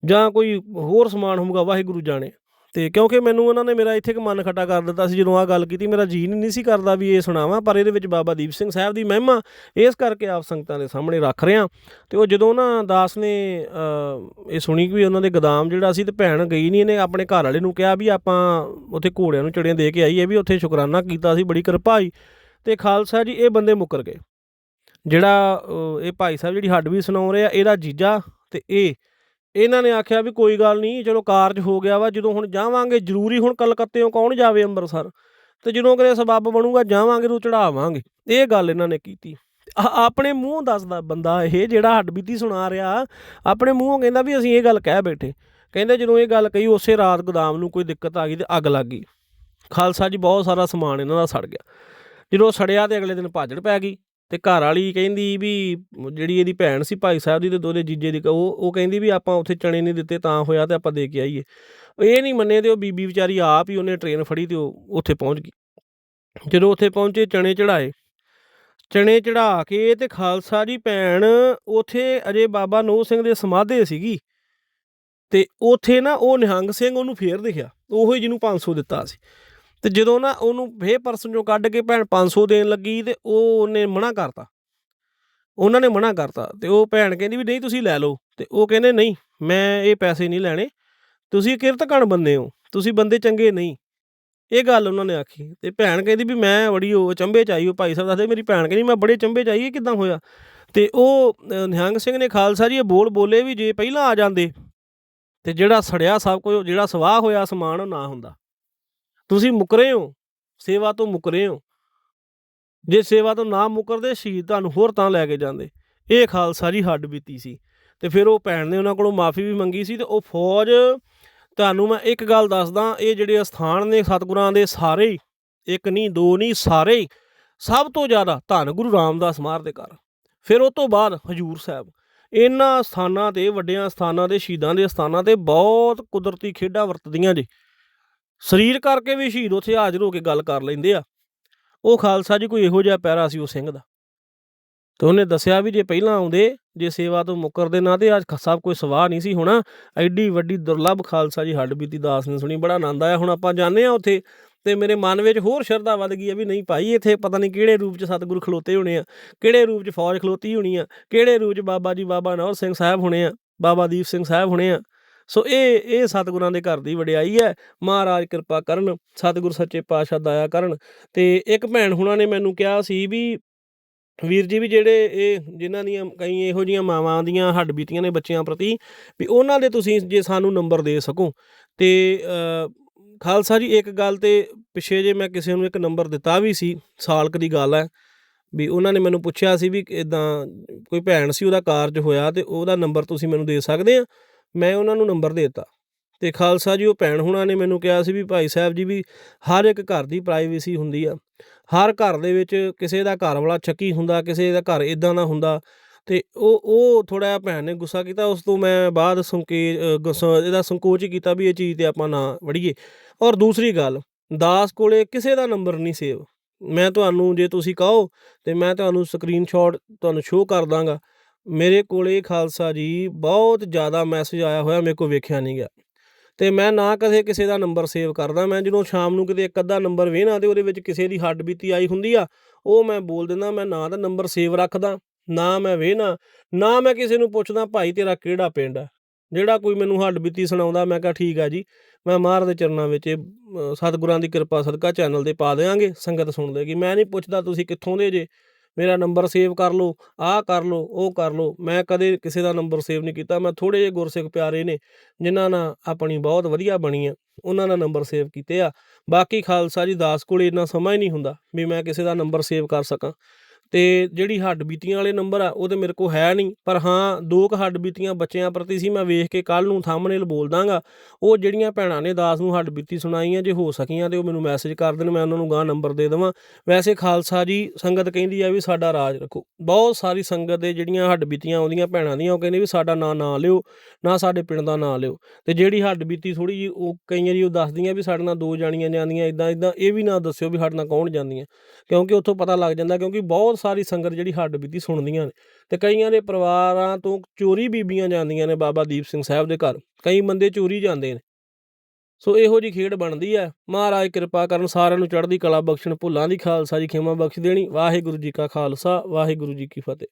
ਜਾਂ ਕੋਈ ਹੋਰ ਸਮਾਨ ਹੋਊਗਾ, ਵਾਹਿਗੁਰੂ ਜਾਣੇ। ਤੇ ਕਿਉਂਕਿ ਮੈਨੂੰ ਉਹਨਾਂ ਨੇ ਮੇਰਾ ਇੱਥੇ ਇੱਕ ਮਨ ਖਟਾ ਕਰ ਦਿੱਤਾ ਸੀ ਜਦੋਂ ਆ ਗੱਲ ਕੀਤੀ, ਮੇਰਾ ਜੀ ਨਹੀਂ ਸੀ ਕਰਦਾ ਵੀ ਇਹ ਸੁਣਾਵਾਂ, ਪਰ ਇਹਦੇ ਵਿੱਚ ਬਾਬਾ ਦੀਪ ਸਿੰਘ ਸਾਹਿਬ ਦੀ ਮਹਿਮਾ, ਇਸ ਕਰਕੇ ਆਪ ਸੰਗਤਾਂ ਦੇ ਸਾਹਮਣੇ ਰੱਖ ਰਿਹਾ। ਤੇ ਉਹ ਜਦੋਂ ਨਾ ਦਾਸ ਨੇ ਇਹ ਸੁਣੀ ਕਿ ਵੀ ਉਹਨਾਂ ਦੇ ਗਦਾਮ ਜਿਹੜਾ ਸੀ ਤੇ ਭੈਣ ਗਈ ਨਹੀਂ ਇਹਨੇ ਆਪਣੇ ਘਰ ਵਾਲੇ ਨੂੰ ਕਿਹਾ ਵੀ ਆਪਾਂ ਉੱਥੇ ਘੋੜਿਆਂ ਨੂੰ ਚੜੀਆਂ ਦੇ ਕੇ ਆਈਏ ਵੀ ਉੱਥੇ ਸ਼ੁਕਰਾਨਾ ਕੀਤਾ ਸੀ, ਬੜੀ ਕਿਰਪਾ ਹੋਈ ਤੇ ਖਾਲਸਾ ਜੀ, ਇਹ ਬੰਦੇ ਮੁੱਕਰ ਗਏ। ਜਿਹੜਾ ਇਹ ਭਾਈ ਸਾਹਿਬ ਜਿਹੜੀ ਹੱਡ ਵੀ ਸੁਣਾਉ ਰਿਹਾ ਇਹਦਾ ਜੀਜਾ ਤੇ ਇਹ ਇਹਨਾਂ ਨੇ ਆਖਿਆ ਵੀ ਕੋਈ ਗੱਲ ਨਹੀਂ, ਚਲੋ ਕਾਰਜ ਹੋ ਗਿਆ ਵਾ, ਜਦੋਂ ਹੁਣ ਜਾਵਾਂਗੇ, ਜ਼ਰੂਰੀ ਹੁਣ ਕਲਕੱਤੇੋਂ ਕੌਣ ਜਾਵੇ ਅੰਮ੍ਰਿਤਸਰ? ਤੇ ਜਦੋਂ ਕਦੇ ਸਬੱਬ ਬਣੂਗਾ, ਜਾਵਾਂਗੇ ਨੂੰ ਚੜਾਵਾਂਗੇ ਇਹ ਗੱਲ ਇਹਨਾਂ ਨੇ ਕੀਤੀ। ਆ- ਆਪਣੇ ਮੂੰਹ ਦੱਸਦਾ ਬੰਦਾ ਇਹ, ਜਿਹੜਾ ਹੱਡ ਬੀਤੀ ਸੁਣਾ ਰਿਹਾ, ਆਪਣੇ ਮੂੰਹੋਂ ਕਹਿੰਦਾ ਵੀ ਅਸੀਂ ਇਹ ਗੱਲ ਕਹਿ ਬੈਠੇ। ਕਹਿੰਦੇ ਜਦੋਂ ਇਹ ਗੱਲ ਕਹੀ, ਉਸੇ ਰਾਤ ਗੋਦਾਮ ਨੂੰ ਕੋਈ ਦਿੱਕਤ ਆ ਗਈ ਤੇ ਅੱਗ ਲੱਗ ਗਈ। ਖਾਲਸਾ ਜੀ, ਬਹੁਤ ਸਾਰਾ ਸਮਾਨ ਇਹਨਾਂ ਦਾ ਸੜ ਗਿਆ। ਜਦੋਂ ਸੜਿਆ ਤੇ ਅਗਲੇ ਦਿਨ ਭਾਜੜ ਪੈ ਗਈ। ਤੇ ਘਰ ਵਾਲੀ ਕਹਿੰਦੀ ਵੀ ਜਿਹੜੀ ਇਹਦੀ ਭੈਣ ਸੀ ਭਾਈ ਸਾਹਿਬ ਦੀ ਤੇ ਦੋਦੇ ਜੀਜੇ ਦੀ, ਉਹ ਉਹ ਕਹਿੰਦੀ ਵੀ ਆਪਾਂ ਉੱਥੇ ਚਣੇ ਨਹੀਂ ਦਿੱਤੇ, ਤਾਂ ਹੋਇਆ ਤੇ ਆਪਾਂ ਦੇ ਕੇ ਆਈਏ। ਇਹ ਨਹੀਂ ਮੰਨੇ ਤੇ ਉਹ ਬੀਬੀ ਵਿਚਾਰੀ ਆਪ ਹੀ ਉਹਨੇ ਟ੍ਰੇਨ ਫੜੀ ਤੇ ਉਹ ਉੱਥੇ ਪਹੁੰਚ ਗਈ। ਜਦੋਂ ਉੱਥੇ ਪਹੁੰਚੇ, ਚਣੇ ਚੜਾਏ ਚਣੇ ਚੜਾ ਕੇ ਤੇ ਖਾਲਸਾ ਜੀ ਭੈਣ ਉਥੇ ਅਜੇ ਬਾਬਾ ਨੋ ਸਿੰਘ ਦੇ ਸਮਾਧੇ ਸੀਗੀ ਤੇ ਉਥੇ ਨਾ ਉਹ ਨਿਹੰਗ ਸਿੰਘ ਉਹਨੂੰ ਫੇਰ ਦਿਖਿਆ। ਉਹੀ ਜਿਹਨੂੰ 500 ਦਿੱਤਾ ਸੀ। ਤੇ ਜਦੋਂ ਨਾ ਉਹਨੂੰ ਫੇਰ ਪਰਸਨ ਚੋਂ ਕੱਢ ਕੇ ਭੈਣ 500 ਦੇਣ ਲੱਗੀ ਤੇ ਉਹ ਉਹਨੇ ਮਨਾ ਕਰਤਾ। ਉਹਨਾਂ ਨੇ ਮਨਾ ਕਰਤਾ ਤੇ ਉਹ ਭੈਣ ਕਹਿੰਦੀ ਵੀ ਨਹੀਂ, ਤੁਸੀਂ ਲੈ ਲਓ। ਤੇ ਉਹ ਕਹਿੰਦੇ, ਨਹੀਂ, ਮੈਂ ਇਹ ਪੈਸੇ ਨਹੀਂ ਲੈਣੇ। ਤੁਸੀਂ ਕਿਰਤਕਣ ਬੰਦੇ ਹੋ। ਤੁਸੀਂ ਬੰਦੇ ਚੰਗੇ ਨਹੀਂ। ਇਹ ਗੱਲ ਉਹਨਾਂ ਨੇ ਆਖੀ। ਤੇ ਭੈਣ ਕਹਿੰਦੀ ਵੀ ਮੈਂ ਬੜੀ ਉਹ ਚੰਬੇ ਚ ਆਈ, ਉਹ ਭਾਈ ਸਾਹਿਬ ਦੱਸਦੇ, ਮੇਰੀ ਭੈਣ ਕਹਿੰਦੀ, ਮੈਂ ਬੜੇ ਚੰਬੇ ਚ ਆਈ, ਇਹ ਕਿਦਾਂ ਹੋਇਆ? ਤੇ ਉਹ ਨਿਹੰਗ ਸਿੰਘ ਨੇ ਖਾਲਸਾ ਜੀ ਇਹ ਬੋਲ ਬੋਲੇ ਵੀ ਜੇ ਪਹਿਲਾਂ ਆ ਜਾਂਦੇ ਤੇ ਜਿਹੜਾ ਸੜਿਆ ਸਭ ਕੁਝ, ਜਿਹੜਾ ਸਵਾਹ ਹੋਇਆ ਸਮਾਨ ਉਹ ਨਾ ਹੁੰਦਾ। ਤੁਸੀਂ ਮੁਕਰੇ ਹੋ ਸੇਵਾ ਤੋਂ ਮੁਕਰੇ ਹੋ। ਜੇ ਸੇਵਾ ਤੋਂ ਨਾ ਮੁਕਰਦੇ ਸ਼ਹੀਦ ਤੁਹਾਨੂੰ ਹੋਰ ਤਾਂ ਲੈ ਕੇ ਜਾਂਦੇ। ਇਹ ਖਾਲਸਾ ਜੀ ਹੱਡ ਬੀਤੀ ਸੀ। ਤੇ ਫਿਰ ਉਹ ਭੈਣ ਨੇ ਉਹਨਾਂ ਕੋਲੋਂ ਮਾਫੀ ਵੀ ਮੰਗੀ ਸੀ ਤੇ ਉਹ ਫੌਜ ਤੁਹਾਨੂੰ ਮੈਂ ਇੱਕ ਗੱਲ ਦੱਸਦਾ ਇਹ ਜਿਹੜੇ ਅਸਥਾਨ ਨੇ ਸਤਿਗੁਰਾਂ ਦੇ ਸਾਰੇ ਹੀ, ਇੱਕ ਨਹੀਂ ਦੋ ਨਹੀਂ ਸਾਰੇ ਹੀ, ਸਭ ਤੋਂ ਜ਼ਿਆਦਾ ਧੰਨ ਗੁਰੂ ਰਾਮਦਾਸ ਮਾਰ ਦੇ ਘਰ। ਫਿਰ ਉਹ ਤੋਂ ਬਾਅਦ ਹਜੂਰ ਸਾਹਿਬ ਇਹਨਾਂ ਸਥਾਨਾਂ ਤੇ ਵੱਡਿਆਂ ਸਥਾਨਾਂ 'ਤੇ ਸ਼ਹੀਦਾਂ ਦੇ ਸਥਾਨਾਂ ਤੇ ਬਹੁਤ ਕੁਦਰਤੀ ਖੇਡਾਂ ਵਰਤਦੀਆਂ ਜੀ। ਸਰੀਰ ਕਰਕੇ ਵੀ ਸ਼ਹੀਦ ਉੱਥੇ ਹਾਜ਼ਰ ਹੋ ਕੇ ਗੱਲ ਕਰ ਲੈਂਦੇ ਆ। ਉਹ ਖਾਲਸਾ ਜੀ ਕੋਈ ਇਹੋ ਜਿਹਾ ਪੈਰਾ ਸੀ ਉਹ ਸਿੰਘ ਦਾ। ਤੇ ਉਹਨੇ ਦੱਸਿਆ ਵੀ ਜੇ ਪਹਿਲਾਂ ਆਉਂਦੇ, ਜੇ ਸੇਵਾ ਤੋਂ ਮੁੱਕਰਦੇ ਨਾ ਤੇ ਅੱਜ ਸਭ ਕੋਈ ਸਵਾਹ ਨਹੀਂ ਸੀ ਹੋਣਾ। ਐਡੀ ਵੱਡੀ ਦੁਰਲੱਭ ਖਾਲਸਾ ਜੀ ਹੱਡ ਬੀਤੀ ਦਾਸ ਨੇ ਸੁਣੀ, ਬੜਾ ਆਨੰਦ ਆਇਆ। ਹੁਣ ਆਪਾਂ ਜਾਣਦੇ ਆ ਉੱਥੇ ਤੇ ਮੇਰੇ ਮਨ ਵਿੱਚ ਹੋਰ ਸ਼ਰਧਾ ਵੱਧ ਗਈ ਆ ਵੀ ਨਹੀਂ ਭਾਈ, ਇੱਥੇ ਪਤਾ ਨਹੀਂ ਕਿਹੜੇ ਰੂਪ 'ਚ ਸਤਿਗੁਰ ਖਲੋਤੇ ਹੋਣੇ ਆ, ਕਿਹੜੇ ਰੂਪ 'ਚ ਫੌਜ ਖਲੋਤੀ ਹੋਣੀ ਆ, ਕਿਹੜੇ ਰੂਪ 'ਚ ਬਾਬਾ ਜੀ ਬਾਬਾ ਨੌਰ ਸਿੰਘ ਸਾਹਿਬ ਹੋਣੇ ਆ, ਬਾਬਾ ਦੀਪ ਸਿੰਘ ਸਾਹਿਬ ਹੋਣੇ ਆ। ਸੋ ਇਹ ਇਹ ਸਤਿਗੁਰਾਂ ਦੇ ਘਰ ਦੀ ਵਡਿਆਈ ਹੈ। ਮਹਾਰਾਜ ਕਿਰਪਾ ਕਰਨ, ਸਤਿਗੁਰ ਸੱਚੇ ਪਾਤਸ਼ਾਹ ਦਇਆ ਕਰਨ। ਤੇ ਇੱਕ ਭੈਣ ਹੁਣਾਂ ਨੇ ਮੈਨੂੰ ਕਿਹਾ ਸੀ ਵੀ, ਵੀਰ ਜੀ ਵੀ ਜਿਹੜੇ ਇਹ, ਜਿਨ੍ਹਾਂ ਦੀਆਂ ਕਈ ਇਹੋ ਜੀਆਂ ਮਾਵਾਂ ਦੀਆਂ ਹੱਡ ਬੀਤੀਆਂ ਨੇ ਬੱਚਿਆਂ ਪ੍ਰਤੀ, ਵੀ ਉਹਨਾਂ ਦੇ ਤੁਸੀਂ ਜੇ ਸਾਨੂੰ ਨੰਬਰ ਦੇ ਸਕੋ। ਤੇ ਖਾਲਸਾ ਜੀ, ਇੱਕ ਗੱਲ ਤੇ ਪਿੱਛੇ ਜੇ ਮੈਂ ਕਿਸੇ ਨੂੰ ਇੱਕ ਨੰਬਰ ਦਿੱਤਾ ਵੀ ਸੀ, ਸਾਲਕ ਦੀ ਗੱਲ ਹੈ, ਵੀ ਉਹਨਾਂ ਨੇ ਮੈਨੂੰ ਪੁੱਛਿਆ ਸੀ ਵੀ ਇਦਾਂ ਕੋਈ ਭੈਣ ਸੀ, ਉਹਦਾ ਕਾਰਜ ਹੋਇਆ ਤੇ ਉਹਦਾ ਨੰਬਰ ਤੁਸੀਂ ਮੈਨੂੰ ਦੇ ਸਕਦੇ ਆ? ਮੈਂ ਉਹਨਾਂ ਨੂੰ ਨੰਬਰ ਦੇ ਦਿੱਤਾ ਤੇ ਖਾਲਸਾ ਜੀ, ਉਹ ਭੈਣ ਹੁਣਾਂ ਨੇ ਮੈਨੂੰ ਕਿਹਾ ਸੀ ਵੀ ਭਾਈ ਸਾਹਿਬ ਜੀ ਵੀ ਹਰ ਇੱਕ ਘਰ ਦੀ ਪ੍ਰਾਈਵੇਸੀ ਹੁੰਦੀ ਆ, ਹਰ ਘਰ ਦੇ ਵਿੱਚ ਕਿਸੇ ਦਾ ਘਰ ਵਾਲਾ ਚੱਕੀ ਹੁੰਦਾ, ਕਿਸੇ ਦਾ ਘਰ ਇਦਾਂ ਦਾ ਹੁੰਦਾ ਤੇ ਉਹ ਉਹ ਥੋੜਾ ਜਿਹਾ ਭੈਣ ਨੇ ਗੁੱਸਾ ਕੀਤਾ, ਉਸ ਤੋਂ ਮੈਂ ਬਾਅਦ ਸੰਕੇ ਗੁੱਸਾ ਇਹਦਾ ਸੰਕੋਚ ਕੀਤਾ ਵੀ ਇਹ ਚੀਜ਼ ਤੇ ਆਪਾਂ ਨਾ ਵੜੀਏ। ਔਰ ਦੂਸਰੀ ਗੱਲ, ਦਾਸ ਕੋਲੇ ਕਿਸੇ ਦਾ ਨੰਬਰ ਨਹੀਂ ਸੇਵ। ਮੈਂ ਤੁਹਾਨੂੰ, ਜੇ ਤੁਸੀਂ ਕਹੋ ਤੇ ਮੈਂ ਤੁਹਾਨੂੰ ਸਕਰੀਨਸ਼ਾਟ ਤੁਹਾਨੂੰ ਸ਼ੋਅ ਕਰ ਦਾਂਗਾ। ਮੇਰੇ ਕੋਲੇ ਖਾਲਸਾ ਜੀ, ਬਹੁਤ ਜ਼ਿਆਦਾ ਮੈਸੇਜ ਆਇਆ ਹੋਇਆ, ਮੇਰੇ ਕੋਲ ਵੇਖਿਆ ਨਹੀਂ ਗਿਆ। ਅਤੇ ਮੈਂ ਨਾ ਕਦੇ ਕਿਸੇ ਦਾ ਨੰਬਰ ਸੇਵ ਕਰਦਾ, ਮੈਂ ਜਦੋਂ ਸ਼ਾਮ ਨੂੰ ਕਿਤੇ ਇੱਕ ਅੱਧਾ ਨੰਬਰ ਵੇਹਣਾ ਤੇ ਉਹਦੇ ਵਿੱਚ ਕਿਸੇ ਦੀ ਹੱਡ ਬੀਤੀ ਆਈ ਹੁੰਦੀ ਆ, ਉਹ ਮੈਂ ਬੋਲ ਦਿੰਦਾ, ਮੈਂ ਨਾ ਤਾਂ ਨੰਬਰ ਸੇਵ ਰੱਖਦਾ, ਨਾ ਮੈਂ ਵੇਹਣਾ ਨਾ ਮੈਂ ਕਿਸੇ ਨੂੰ ਪੁੱਛਦਾ, ਭਾਈ ਤੇਰਾ ਕਿਹੜਾ ਪਿੰਡ ਆ? ਜਿਹੜਾ ਕੋਈ ਮੈਨੂੰ ਹੱਡ ਬੀਤੀ ਸੁਣਾਉਂਦਾ, ਮੈਂ ਕਿਹਾ, ਠੀਕ ਆ ਜੀ, ਮੈਂ ਮਹਾਰਾਜ ਦੇ ਚਰਨਾਂ ਵਿੱਚ ਸਤਿਗੁਰਾਂ ਦੀ ਕਿਰਪਾ ਸਦਕਾ ਚੈਨਲ ਤੇ ਪਾ ਦੇਵਾਂਗੇ ਸੰਗਤ ਸੁਣ ਲੇਗੀ ਮੈਂ ਨਹੀਂ ਪੁੱਛਦਾ, ਤੁਸੀਂ ਕਿੱਥੋਂ ਦੇ ਜੇ? ਮੇਰਾ ਨੰਬਰ ਸੇਵ ਕਰ ਲਓ, ਆਹ ਕਰ ਲਓ, ਉਹ ਕਰ ਲਓ। ਮੈਂ ਕਦੇ ਕਿਸੇ ਦਾ ਨੰਬਰ ਸੇਵ ਨਹੀਂ ਕੀਤਾ, ਮੈਂ ਥੋੜੇ ਜਿਹੇ ਗੁਰਸਿੱਖ ਪਿਆਰੇ ਨੇ, ਜਿਨ੍ਹਾਂ ਨਾਲ ਆਪਣੀ ਬਹੁਤ ਵਧੀਆ ਬਣੀ ਆ, ਉਹਨਾਂ ਦਾ ਨੰਬਰ ਸੇਵ ਕੀਤੇ ਆ। ਬਾਕੀ ਖਾਲਸਾ ਜੀ, ਦਾਸ ਕੋਲ ਇੰਨਾ ਸਮਾਂ ਹੀ ਨਹੀਂ ਹੁੰਦਾ ਵੀ ਮੈਂ ਕਿਸੇ ਦਾ ਨੰਬਰ ਸੇਵ ਕਰ ਸਕਾਂ। ਤੇ ਜਿਹੜੀ ਹੱਡ ਬੀਤੀਆਂ ਵਾਲੇ ਨੰਬਰ ਆ, ਉਹ ਤੇ ਮੇਰੇ ਕੋਲ ਹੈ ਨਹੀਂ। ਪਰ ਹਾਂ, ਦੋ ਕੁ ਹੱਡ ਬੀਤੀਆਂ ਬੱਚਿਆਂ ਪ੍ਰਤੀ ਸੀ, ਮੈਂ ਵੇਖ ਕੇ ਕੱਲ ਨੂੰ ਥੰਬਨੇਲ ਬੋਲ ਦਾਂਗਾ। ਉਹ ਜਿਹੜੀਆਂ ਭੈਣਾਂ ਨੇ ਦਾਸ ਨੂੰ ਹੱਡ ਬੀਤੀ ਸੁਣਾਈਆਂ, ਜੇ ਹੋ ਸਕੀਆਂ ਤੇ ਉਹ ਮੈਨੂੰ ਮੈਸੇਜ ਕਰ ਦੇਣ, ਮੈਂ ਉਹਨਾਂ ਨੂੰ ਗਾਂ ਨੰਬਰ ਦੇ ਦੇਵਾਂ। ਵੈਸੇ ਖਾਲਸਾ ਜੀ, ਸੰਗਤ ਕਹਿੰਦੀ ਆ ਵੀ ਸਾਡਾ ਰਾਜ ਰੱਖੋ। ਬਹੁਤ ਸਾਰੀ ਸੰਗਤ ਦੇ ਜਿਹੜੀਆਂ ਹੱਡ ਬੀਤੀਆਂ ਆਉਂਦੀਆਂ ਭੈਣਾਂ ਦੀਆਂ, ਉਹ ਕਹਿੰਦੇ ਵੀ ਸਾਡਾ ਨਾਂ ਨਾ ਲਿਓ, ਨਾ ਸਾਡੇ ਪਿੰਡ ਦਾ ਨਾਂ ਲਿਓ। ਤੇ ਜਿਹੜੀ ਹੱਡ ਬੀਤੀ ਥੋੜੀ ਜੀ ਉਹ ਕਈਆਂ ਵਾਰੀ ਉਹ ਦੱਸਦੀਆਂ ਵੀ ਸਾਡੇ ਨਾਲ ਦੋ ਜਾਣੀਆਂ ਜਾਂਦੀਆਂ ਇਦਾਂ ਇਦਾਂ ਇਹ ਵੀ ਨਾ ਦੱਸਿਓ ਵੀ ਸਾਡੇ ਨਾਲ ਕੌਣ ਜਾਂਦੀਆਂ। ਕਿਉਂਕਿ ਉੱਥੋਂ ਪਤਾ ਲੱਗ ਜਾਂਦਾ, ਕਿਉਂਕਿ ਬਹੁਤ ਸਾਰੀ ਸੰਗਤ ਜਿਹੜੀ ਹੱਡ ਬੀਤੀ ਸੁਣਦੀਆਂ ਨੇ। ਤੇ ਕਈਆਂ ਦੇ ਪਰਿਵਾਰਾਂ ਤੋਂ ਚੋਰੀ ਬੀਬੀਆਂ ਜਾਂਦੀਆਂ ਨੇ ਬਾਬਾ ਦੀਪ ਸਿੰਘ ਸਾਹਿਬ ਦੇ ਘਰ। ਕਈ ਬੰਦੇ ਚੋਰੀ ਜਾਂਦੇ ਨੇ। ਸੋ ਇਹੋ ਜੀ ਖੇਡ ਬਣਦੀ ਹੈ ਮਹਾਰਾਜ ਕਿਰਪਾ ਕਰਨ ਸਾਰਿਆਂ ਨੂੰ ਚੜ੍ਹਦੀ ਕਲਾ ਬਖਸ਼ਣ। ਭੁੱਲਾਂ ਦੀ ਖਾਲਸਾ ਜੀ ਖੇਮਾ ਬਖਸ਼ ਦੇਣੀ। ਵਾਹਿਗੁਰੂ ਜੀ ਕਾ ਖਾਲਸਾ। ਵਾਹਿਗੁਰੂ ਜੀ ਕੀ ਫਤਿਹ।